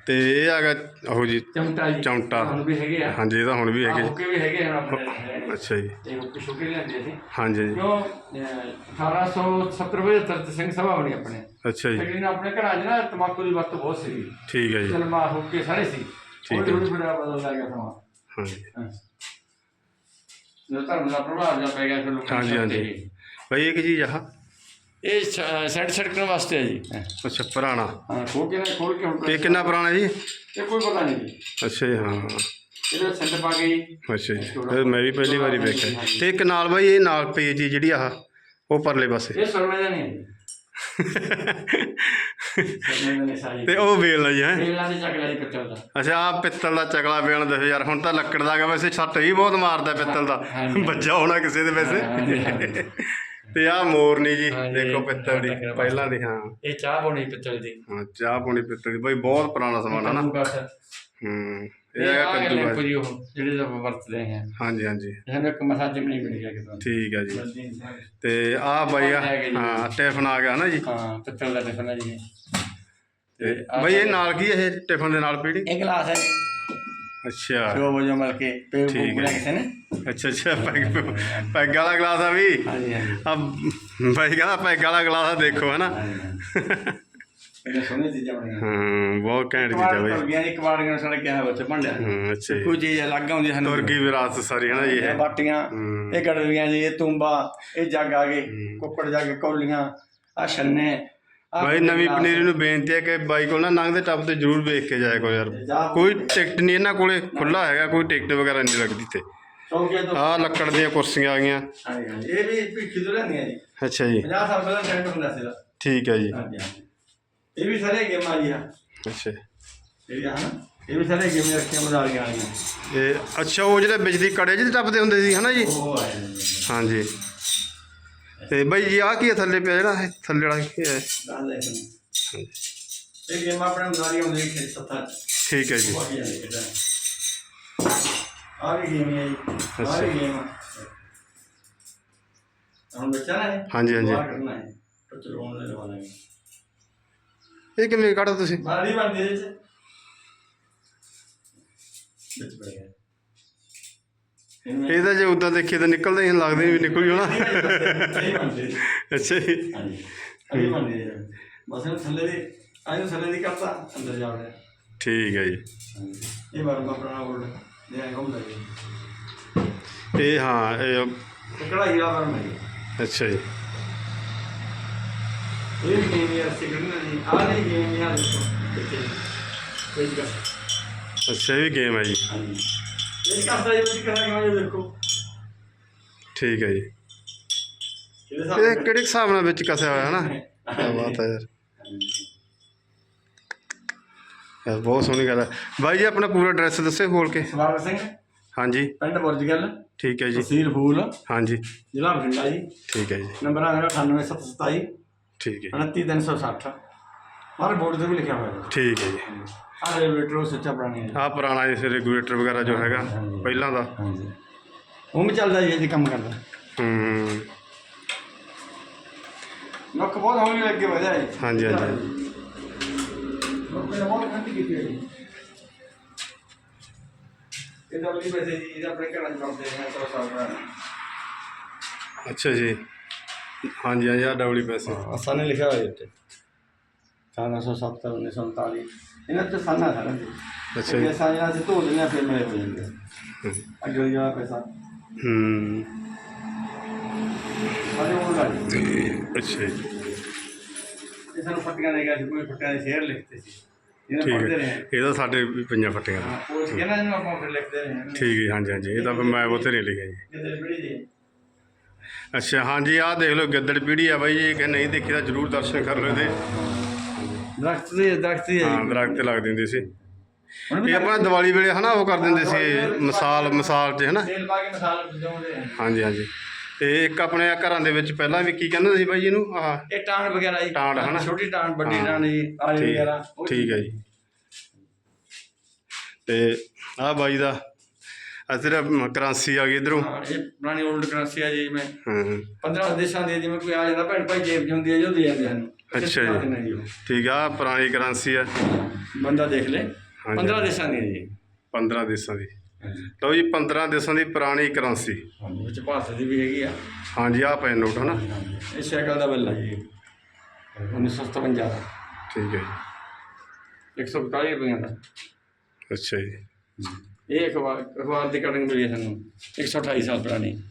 ਤੇ ਇਹ ਹੈਗਾ ਉਹ ਜੀ ਚਮਟਾ ਜੀ। ਚਮਟਾ। ਹੁਣ ਵੀ ਹੈਗੇ ਆ। ਹਾਂਜੀ ਇਹ ਤਾਂ ਹੁਣ ਵੀ ਆਹ ਹੈਗੇ ਹੁੱਕੇ ਵੀ ਹੈਗੇ ਹੁਣ ਆਪਣੇ। ਅੱਛਾ ਜੀ। ਇਹ ਹੁੱਕੇ ਸ਼ੁਕੇ ਲੈਂਦੇ ਸੀ? ਹਾਂਜੀ ਹਾਂਜੀ। ਕਿਉਂ ਅਹ, 1870 ਵਿੱਚ ਤਰਤ ਸਿੰਘ ਸਭਾ ਬਣੀ ਆਪਣੇ। ਅੱਛਾ ਜੀ। ਲੇਕਿਨ ਆਪਣੇ ਘਰਾਂ 'ਚ ਨਾ ਤਮਾਕੂ ਦੀ ਵਰਤੋਂ ਬਹੁਤ ਸੀਗੀ। ਠੀਕ ਹੈ ਜੀ। ਚਲ ਮਾ ਹੁੱਕੇ ਸਾਰੇ ਸੀ। ਠੀਕ ਹੌਲੀ ਹੈ। ਹੌਲੀ ਬੜਾ ਬਦਲਦਾ ਗਿਆ ਸਮਾਂ। ਹਾਂਜੀ। ਹਾਂ। ਜਦੋਂ ਧਰਮ ਦਾ ਪ੍ਰਭਾਵ ਜਿਹਾ ਪੈ ਗਿਆ ਫਿਰ ਲੋਕਾਂ ਹਾਂਜੀ, ਹਾਂਜੀ। ਬਾਈ ਇੱਕ ਚੀਜ਼ ਆ ਇਹ ਸੈਟ ਛੜਕਣ ਵਾਸਤੇ ਹੈ ਜੀ। ਅੱਛਾ ਪੁਰਾਣਾ। ਹਾਂ ਖੋਲ ਕੇ ਖੋਲ ਕੇ ਹੁਣ ਇਹ ਕਿੰਨਾ ਪੁਰਾਣਾ ਜੀ? ਇਹ ਕੋਈ ਪਤਾ ਨਹੀਂ ਜੀ। ਅੱਛਾ ਜੀ ਹਾਂ ਇਹਦੇ ਸੈਂਟ ਪਾ ਜੀ। ਅੱਛਾ ਜੀ। ਮੈਂ ਵੀ ਪਹਿਲੀ ਵਾਰੀ ਵੇਖਿਆ। ਤੇ ਇੱਕ ਨਾਲ ਬਾਈ ਇਹ ਨਾਲ ਪਈ ਜੀ ਜਿਹੜੀ ਆਹ ਉਹ ਪਰਲੇ ਪਾਸੇ। ਇਹ ਦਾ ਨਹੀਂ ਜੀ। ਤੇ ਉਹ ਵੇਲ ਜੀ ਹੈ? ਦੀ ਚੱਕਲਾ ਪਿੱਤਲ ਦਾ। ਅੱਛਾ ਆ ਪਿੱਤਲ ਦਾ ਚਕਲਾ ਵੇਲ ਦੇਖੋ ਯਾਰ ਹੁਣ ਤਾਂ ਲੱਕੜ ਦਾ ਗਾ ਵੈਸੇ ਛੱਟ ਹੀ ਬਹੁਤ ਮਾਰਦਾ ਪਿੱਤਲ ਦਾ। ਬੱਜਾ ਹੋਣਾ ਕਿਸੇ ਦੇ ਵੈਸੇ। ਤੇ ਆ ਮੋਰਨੀ ਜੀ ਹਾਂਜੀ, ਦੇਖੋ ਪਿੱਤਲ ਦੀ ਪਹਿਲਾਂ ਦੀ ਹਾਂ। ਇਹ ਚਾਹ ਪਾਉਣੀ ਪਿੱਤਲ ਦੀ। ਹਾਂ ਚਾਹ ਪੋਣੀ ਪਿੱਤਲ ਦੀ। ਬਾਈ ਬਹੁਤ ਪੁਰਾਣਾ ਸਮਾਨ ਆ ਨਾ। ਕੱਦੂ ਕਸ ਹੂੰ ਇਹ ਇਹ ਹੈਗਾ ਆ ਕੱਦੂ ਲੈਂਪ ਜੀ ਉਹ ਜਿਹੜੇ ਆਪਾਂ ਵਰਤਦੇ ਹਾਂ ਹਾਂਜੀ ਹਾਂਜੀ। ਸਾਨੂੰ ਇੱਕ ਮਸਾਜ ਵੀ ਨਹੀਂ ਮਿਲ ਗਿਆ ਕਿਤੋਂ ਠੀਕ ਹੈ ਜੀ। ਤੇ ਆ ਬਾਈ ਆ ਹਾਂ ਟਿਫਨ ਆ ਗਿਆ ਨਾ ਜੀ। ਹਾਂ ਪਿੱਤਲ ਦਾ ਟਿਫਨ ਹੈ ਜੀ। ਤੇ ਬਾਈ ਇਹ ਨਾਲ ਕੀ ਇਹ ਟਿਫਨ ਦੇ ਨਾਲ ਪੀੜੀ? ਇਹ ਗਲਾਸ ਹੈ ਅੱਛਾ। ਜੋ ਵਜੋਂ ਮਿਲ ਕੇ ਪੇ ਠੀਕ ਹੈ। ਕਿਸੇ ਨੇ? ਅੱਛਾ ਅੱਛਾ ਪੈਗ ਪੈਗ ਵਾਲਾ ਗਲਾਸ ਆ ਵੀ। ਹਾਂਜੀ ਹਾਂਜੀ। ਆ ਬਾਈ ਕਹਿੰਦਾ ਪੈਗ ਵਾਲਾ ਗਲਾਸ ਆ ਦੇਖੋ ਹੈ ਨਾ ਇਹ ਸੋਹਣੀ ਚੀਜ਼ਾਂ ਬਣੀਆਂ। ਹਾਂ ਬਹੁਤ ਘੈਂਟ ਚੀਜ਼ ਬਾਈ। ਕਰ ਗਿਆ ਇੱਕ ਵਾਰ ਗਿਆ ਸਾਡੇ ਕਿਹਾ ਬੱਚੇ ਭੰਡਿਆ। ਹਾਂ ਅੱਛਾ ਕੋਈ ਚੀਜ਼ ਅਲੱਗ ਆਉਂਦੀ ਸਾਨੂੰ। ਤੁਰਕੀ ਵਿਰਾਸਤ ਸਾਰੀ ਹੈ ਨਾ ਜੀ ਇਹ ਬਾਟੀਆਂ। ਇਹ ਗੜਵੀਆਂ ਜੀ ਇਹ ਤੁੰਬਾ ਇਹ ਜੱਗ ਆ ਗਏ ਕੁੱਕੜ ਜੱਗ ਕੌਲੀਆਂ ਆ ਛੰਨੇ ਬਾਈ ਨਵੀਂ। ਪਨੀਰੀ ਨੂੰ ਬੇਨਤੀ ਹੈ ਕਿ ਬਾਈ ਕੋਲ ਨਾ ਲੰਘਦੇ ਟੱਪ ਤੇ ਜ਼ਰੂਰ ਵੇਖ ਕੇ ਜਾਇਆ ਕਰੋ ਯਾਰ। ਕੋਈ ਟਿਕਟ ਨਹੀਂ ਇਹਨਾਂ ਕੋਲੇ ਖੁੱਲਾ ਹੈਗਾ ਕੋਈ ਟਿਕਟ ਵਗੈਰਾ ਨਹੀਂ ਲੱਗਦੀ ਤੇ ਆਹ ਲੱਕੜ ਦੀਆਂ ਕੁਰਸੀਆਂ ਆ ਗਈਆਂ। ਇਹ ਵੀ ਭਿੱਖੀ ਤੋਂ ਲੈਂਦੀਆਂ ਜੀ। ਅੱਛਾ ਜੀ। 50 ਸਾਲ ਪਹਿਲਾਂ ਟ੍ਰੈਂਡ ਹੁੰਦਾ ਸੀਗਾ। ਠੀਕ ਹੈ ਜੀ। ਇਹ ਵੀ ਸਾਰੇ ਗੇਮਾਂ ਜੀ ਆ। ਅੱਛਾ। ਇਹ ਆ ਨਾ ਇਹ ਵੀ ਸਾਰੇ ਗੇਮਾਂ ਰੱਖੀਆਂ ਮਜ਼ਾਲੀਆਂ ਵਾਲੀਆਂ ਇਹ ਅੱਛਾ ਉਹ ਜਿਹੜੇ ਬਿਜਲੀ ਕੜੇ ਜਿਹੇ ਟੱਪਦੇ ਹੁੰਦੇ ਸੀ ਹਨਾ ਜੀ। ਹਾਂਜੀ। ਤੇ ਬਾਈ ਜੀ ਆਹ ਕੀ ਹੈ ਥੱਲੇ ਪਿਆ ਜਿਹੜਾ ਇਹ? ਥੱਲੇ ਵਾਲਾ ਕੀ ਹੈ। ਇਹ? ਗੇਮ ਆਪਣੇ ਸੱਤਾਂ ਠੀਕ ਹੈ ਜੀ। ਆ ਆ ਵੀ ਗੇਮ ਹੈ ਜੀ। ਆ ਵੀ ਗੇਮ ਆ। ਹੁਣ ਬੱਚਾ ਇਹ? ਹਾਂਜੀ, ਹਾਂਜੀ। ਹੈ। ਹੈ ਇਹ ਕਿਵੇਂ ਕੱਢਦਾ ਤੁਸੀਂ? ਮਾਰੀ ਬਣਦੀ ਇਹਦੇ ਚ। ਵਿੱਚ ਪੈ ਗਿਆ ਇਹਨੂੰ ਇਹਦਾ ਜੇ ਉਦਾਂ ਦੇਖੀਏ ਤਾਂ ਨਿਕਲਦਾ ਹੀ ਨਹੀਂ, ਲੱਗਦਾ ਹੀ ਵੀ ਨਿਕਲ ਜੂ। ਨਾ ਅੱਛਾ ਜੀ। ਹਾਂਜੀ। ਅभी ਬਣਦੀ ਹੈ ਬਸ ਇਹਨੂੰ ਥੱਲੇ ਦੀ ਆਇਨੂੰ ਥੱਲੇ ਦੀ ਕਰਤਾ ਅੰਦਰ ਜਾ ਵੜਿਆ। ਠੀਕ ਹੈ ਜੀ। ਇਹ ਦੇ ਜੀ। ਇਹ ਹਾਂ ਇਹ ਇਹ ਹੈ। ਅੱਛਾ ਜੀ। ਇਹ ਵੀ ਗੇਮ ਯਾਰ ਸਿਗਰਟ ਜੀ। ਆਹ ਨਹੀਂ ਗੇਮ ਯਾਰ ਦੇਖੋ। ਅੱਛਾ ਇਹ ਵੀ ਗੇਮ ਹੈ ਜੀ। ਹਾਂਜੀ। ਇਹ ਕਰਦਾ ਜੀ ਤੁਸੀਂ ਕਰਾਂਗੇ ਮੈਂ ਦੇਖੋ ਠੀਕ ਹੈ ਜੀ ਇਹਦੇ ਇਹ ਸਾਹਮਣੇ ਕਿਹੜੇ ਹਿਸਾਬ ਨਾਲ ਵਿੱਚ ਕਸਿਆ ਹੋਇਆ ਹੈ ਨਾ ਕੀ ਬਾਤ ਹੈ ਯਾਰ ਯਾਰ ਬਹੁਤ ਸੋਹਣੀ ਗੱਲ ਹੈ ਬਾਈ ਜੀ ਆਪਣਾ ਪੂਰਾ ਐਡਰੈਸ ਦੱਸਿਓ ਖੋਲ ਕੇ ਸਵਾਗਤ ਸਿੰਘ ਹਾਂਜੀ ਪਿੰਡ ਬੁਰਜਗਲ। ਠੀਕ ਹੈ ਜੀ ਤਹਿਸੀਲ ਫੂਲ। ਹਾਂਜੀ ਜ਼ਿਲ੍ਹਾ ਬਠਿੰਡਾ ਜੀ। ਠੀਕ ਹੈ ਜੀ ਨੰਬਰ ਆ ਮੇਰਾ 98727 ਠੀਕ ਹੈ 29360 ਹਰ ਬੋਰਡ ਤੇ ਵੀ ਲਿਖਿਆ ਹੋਇਆ ਹੈ ਠੀਕ ਹੈ ਜੀ ਆਹ ਰੈਗੂਲੇਟਰ ਸੱਚਾ ਪੁਰਾਣੀ ਹੈ ਆਹ ਪੁਰਾਣਾ ਇਸ ਰੈਗੂਲੇਟਰ ਵਗੈਰਾ ਜੋ ਹੈਗਾ ਪਹਿਲਾਂ ਦਾ। ਹਾਂਜੀ। ਉਹ ਵੀ ਚੱਲਦਾ ਜੀ ਇਹ ਕੰਮ ਕਰਦਾ। ਹੂੰ। ਨੁੱਕ ਬਹੁਤ ਹੌਲੀ ਲੱਗੇ ਵਧਿਆ ਜੀ। ਹਾਂਜੀ, ਹਾਂਜੀ। ਨੁੱਕ ਨੇ ਬਹੁਤ ਖੰਡੀ ਕੀਤੀ ਹੈ ਜੀ ਇਹ ਤਾਂ ਲਈ ਵੈਸੇ ਜੀ ਇਹਦਾ ਆਪਣੇ ਘਰਾਂ 'ਚ ਵਰਤਦੇ ਨੇ ਸੌ ਸਾਲ ਪੁਰਾਣਾ। ਅੱਛਾ ਜੀ। ਹਾਂਜੀ ਹਾਂਜੀ ਆ ਡਬਲੀ ਪੈਸੇ। ਅਸਾਂ ਨੇ ਲਿਖਿਆ ਹੋਇਆ ਇੱਥੇ 1870 1939 ਇਹਨਾਂ ਤੇ ਸਾਨਾ ਸਾਰਾ ਜੀ। ਅੱਛਾ ਜੀ। ਪੈਸਾ ਇਹਨਾਂ 'ਚ ਧੋ ਦਿੰਦੇ ਆ ਫਿਰ ਮਿਲੇ ਹੋ ਜਾਂਦੇ ਆ। ਅੱਗੇ ਜਿਹੜਾ ਪੈਸਾ। ਹੂੰ। ਸਾਡੇ ਉਹ ਗਾੜੀ। ਅੱਛਾ ਜੀ। ਇਹ ਸਾਨੂੰ ਫੱਟੀਆਂ ਦੇ ਗਿਆ ਸੀ ਕੋਈ ਫੱਟੀਆਂ ਦੇ ਸ਼ੇਰ ਲਿਖਤੇ ਸੀ। ਇਹਨਾਂ ਹੈ। ਰਹੇ ਇਹਦਾ ਸਾਡੇ ਵੀ ਪੰਜਾਂ ਫੱਟੀਆਂ ਦਾ। ਹਾਂ ਪੁੱਛ ਕੇ ਨਾ ਇਹਨੂੰ ਆਪਾਂ ਫਿਰ ਲਿਖਦੇ ਰਹੇ ਠੀਕ ਹੈ ਹਾਂਜੀ ਹਾਂਜੀ। ਇਹ ਤਾਂ ਫਿਰ ਮੈਂ ਬਥੇਰੇ ਲਿਖਿਆ ਜੀ। ਕਿਤੇ ਬੜੀ ਜੀ। ਅੱਛਾ ਹਾਂਜੀ ਆਹ ਦੇਖ ਲਓ ਗਿੱਦੜ ਪੀੜੀ ਆ ਬਾਈ ਜੀ ਕਿ ਨਹੀਂ ਦੇਖੀ ਤਾਂ ਜਰੂਰ ਦਰਸ਼ਨ ਕਰ ਲਓ ਇਹਦੇ। ਦਰਖਤ ਦੇ ਦਰਖਤ ਦੀ ਹੈ ਹਾਂ ਜੀ। ਦਰਖਤ ਤੇ ਲੱਗਦੇ ਹੁੰਦੇ ਸੀ। ਹੁਣ ਵੀ ਇਹ ਆਪਣਾ ਦੀਵਾਲੀ ਵੇਲੇ ਹਨਾ ਉਹ ਕਰ ਦਿੰਦੇ ਸੀ ਮਿਸਾਲ ਮਿਸਾਲ 'ਚ ਹਨਾ। ਤੇਲ ਪਾ ਕੇ ਮਸਾਲਾ ਭੁਜਾਉਂਦੇ ਆ। ਹਾਂਜੀ ਹਾਂਜੀ। ਤੇ ਇੱਕ ਆਪਣੇ ਘਰਾਂ ਦੇ ਵਿੱਚ ਪਹਿਲਾਂ ਵੀ ਕੀ ਕਹਿੰਦੇ ਸੀ ਬਾਈ ਜੀ ਇਹਨੂੰ? ਆਹ ਇਹ ਟਾਂਡ ਵਗੈਰਾ ਜੀ। ਟਾਂਡ ਹਨਾ? ਛੋਟੀ ਟਾਂਡ ਵੱਡੀ ਹਾਂ। ਟਾਂਡ ਜੀ ਆਲੇ ਠੀਕ ਵਗੈਰਾ ਉਹ ਠੀਕ ਹੈ ਜੀ। ਤੇ ਆਹ ਬਾਈ ਦਾ ਆ ਤੇਰਾ ਕਰੰਸੀ ਆ ਗਈ ਇਧਰੋਂ। ਹਾਂ ਇਹ ਪੁਰਾਣੀ 올ਡ ਕਰੰਸੀ ਆ ਜੀ ਮੈਂ। ਹਾਂ 15 ਦੇਸ਼ਾਂ ਦੀ ਜਿਵੇਂ ਕੋਈ ਆ ਜਾਂਦਾ ਭੈਣ ਭਾਈ ਜੇਬ 'ਚ ਹੁੰਦੀ ਹੈ ਜੋ ਦੇ ਜਾਂਦੇ ਹਨ ਅੱਛਾ ਜੀ। ਜੀ। ਠੀਕ ਆ ਪੁਰਾਣੀ ਕਰੰਸੀ ਆ। ਬੰਦਾ ਦੇਖ ਲੈ। ਹਾਂਜੀ। 15 ਦੇਸ਼ਾਂ ਦੀ ਹੈ ਜੀ। 15 ਦੇਸ਼ਾਂ ਦੀ। ਲਓ ਜੀ 15 ਦੇਸ਼ਾਂ ਦੀ ਪੁਰਾਣੀ ਕਰੰਸੀ। ਵਿੱਚ ਭਾਰਤ ਦੀ ਵੀ ਹੈਗੀ ਆ। ਹਾਂਜੀ ਆ ਪਏ ਨੋਟ ਹਨਾ ਇਹ ਸਾਈਕਲ ਦਾ ਬਿੱਲ ਹੈ ਜੀ। 1957 ਦਾ। ਠੀਕ ਹੈ 145 ਰੁਪਏ ਦਾ। ਜੀ ਅੱਛਾ ਜੀ। ਇਹ ਅਖਬਾਰ ਅਖਬਾਰ ਦੀ ਕਟਿੰਗ ਮਿਲੀ ਹੈ ਸਾਨੂੰ। 128 ਸਾਲ ਪੁਰਾਣੀ।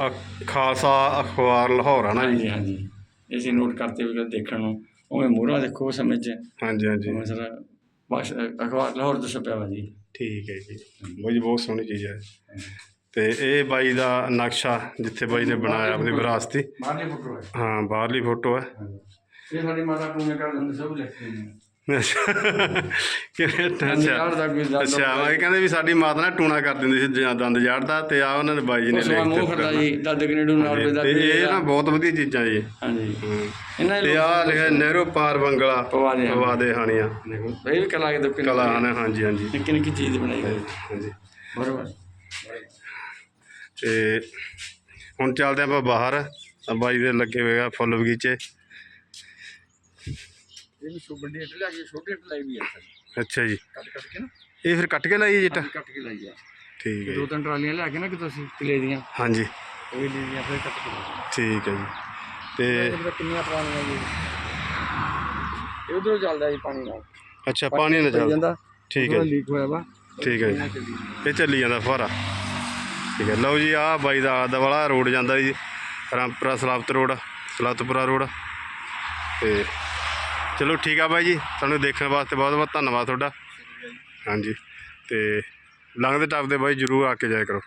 ਆ ਖਾਲਸਾ ਅਖਬਾਰ ਲਾਹੌਰ ਆ ਨਾ ਜੀ। ਹਾਂਜੀ। ਇਹ ਅਸੀਂ ਨੋਟ ਕਰਤੇ ਵੀ ਦੇਖਣ ਨੂੰ। ਉਵੇਂ ਮੋਹਰਾ ਦੇਖੋ ਉਸ ਸਮੇਂ 'ਚ। ਹਾਂਜੀ ਹਾਂਜੀ। ਬਾਸ਼ ਅਖਬਾਰ ਲਾਹੌਰ ਤੋਂ ਛਪਿਆ ਵਾ ਜੀ। ਠੀਕ ਹੈ ਜੀ। ਬਾਈ ਜੀ ਬਹੁਤ ਸੋਹਣੀ ਚੀਜ਼ ਹੈ। ਤੇ ਇਹ ਬਾਈ ਦਾ ਨਕਸ਼ਾ ਜਿੱਥੇ ਬਾਈ ਨੇ ਬਣਾਇਆ ਆਪਣੀ ਵਿਰਾਸਤੀ। ਬਾਹਰਲੀ ਫੋਟੋ ਹੈ। ਹਾਂ ਬਾਹਰਲੀ ਫੋਟੋ ਹੈ। ਇਹ ਸਾਡੀ ਮਾਤਾ ਕਰ ਦਿੰਦੇ ਸਭ ਲਿਖਦੇ ਨੇ ਕਿਵੇਂ ਅੱਛਾ। ਦਾ ਕੋਈ ਦੰਦ ਅੱਛਾ ਮੈਂ ਕਹਿੰਦੇ ਵੀ ਸਾਡੀ ਮਾਤਾ ਨਾ ਟੂਣਾ ਕਰ ਦਿੰਦੀ ਸੀ ਜਾਂ ਦੰਦ ਜਾੜਦਾ ਤੇ ਆ ਉਹਨਾਂ ਨੇ ਬਾਈ ਜੀ ਨੇ ਉਸ ਲਿਖ ਵਾਰ ਮੂੰਹ ਖੜਦਾ ਜੀ ਦਾਦੇ ਕਨੇਡੂ ਨਾਲ ਦੇ ਤੇ ਦਾਦੇ ਇਹ ਨਾ ਬਹੁਤ ਵਧੀਆ ਚੀਜ਼ਾਂ ਜੀ। ਹਾਂਜੀ। ਇਹਨਾਂ ਤੇ ਦੇ ਆ ਲਿਖਿਆ ਨਹਿਰੂ ਪਾਰ ਬੰਗਲਾ ਪਵਾ ਦੇ ਪਵਾ ਦੇ ਹਾਣੀਆਂ। ਇਹ ਵੀ ਕਲਾ ਕੇ ਦੁੱਕੀ ਕਲਾ ਹਨ ਹਾਂਜੀ ਹਾਂਜੀ। ਨਿੱਕੀ ਨਿੱਕੀ ਚੀਜ਼ ਬਣਾਈ ਹੋਈ। ਹਾਂਜੀ। ਬਰੋਬਰ। ਤੇ ਹੁਣ ਚੱਲਦੇ ਆਪਾਂ ਬਾਹਰ। ਬਾਈ ਦੇ ਲੱਗੇ ਹੋਏਗਾ ਫੁੱਲ ਬਗੀਚੇ। ਇਹ ਵੀ ਸੋ ਵੱਡੀ ਹੱਟ ਲਿਆ ਕੇ ਛੋਟੀ ਹੱਟ ਲਾਈ ਵੀ ਹੈ ਅੱਛਾ ਜੀ। ਕੱਟ ਕੱਟ ਕੇ ਨਾ। ਇਹ ਫਿਰ ਕੱਟ ਕੇ ਲਾਈ ਜਿੱਟਾ ਕੱਟ ਕੇ ਲਾਈ ਆ ਠੀਕ ਹੈ ਦੋ ਜੀ ਤਿੰਨ ਟਰਾਲੀਆਂ ਲਿਆ ਕੇ ਨਾ ਕਿ ਤੁਸੀਂ ਕਿਲੇ ਦੀਆਂ। ਹਾਂਜੀ। ਉਹ ਵੀ ਲੈ ਲੀਆਂ ਫਿਰ ਕੱਟ ਕੇ ਠੀਕ ਹੈ ਜੀ। ਤੇ ਕਿੰਨੀਆਂ ਪੁਰਾਣੀਆਂ ਜੀ। ਇਹ ਉਧਰੋਂ ਚੱਲਦਾ ਜੀ ਪਾਣੀ ਨਾਲ। ਅੱਛਾ ਪਾਣੀ ਨਾ ਪਈ ਚੱਲ ਜਾਂਦਾ। ਠੀਕ ਹੈ ਜੀ। ਲੀਕ ਹੋਇਆ ਵਾ। ਠੀਕ ਹੈ ਜੀ। ਇਹ ਚੱਲੀ ਜਾਂਦਾ ਫੁਹਾਰਾ। ਠੀਕ ਹੈ। ਲਓ ਜੀ ਆਹ ਬਾਈ ਦਾ ਆਦ ਵਾਲਾ ਰੋਡ ਜਾਂਦਾ ਜੀ। Rampura Salabat road Salatpura road. ਤੇ ਚਲੋ ਠੀਕ ਆ ਬਾਈ ਜੀ ਸਾਨੂੰ ਦੇਖਣ ਵਾਸਤੇ ਬਹੁਤ ਬਹੁਤ ਧੰਨਵਾਦ ਤੁਹਾਡਾ। ਹਾਂਜੀ, ਤੇ ਲੰਘਦੇ ਟੱਪਦੇ ਬਾਈ ਜਰੂਰ ਆ ਕੇ ਜਾਇਆ ਕਰੋ।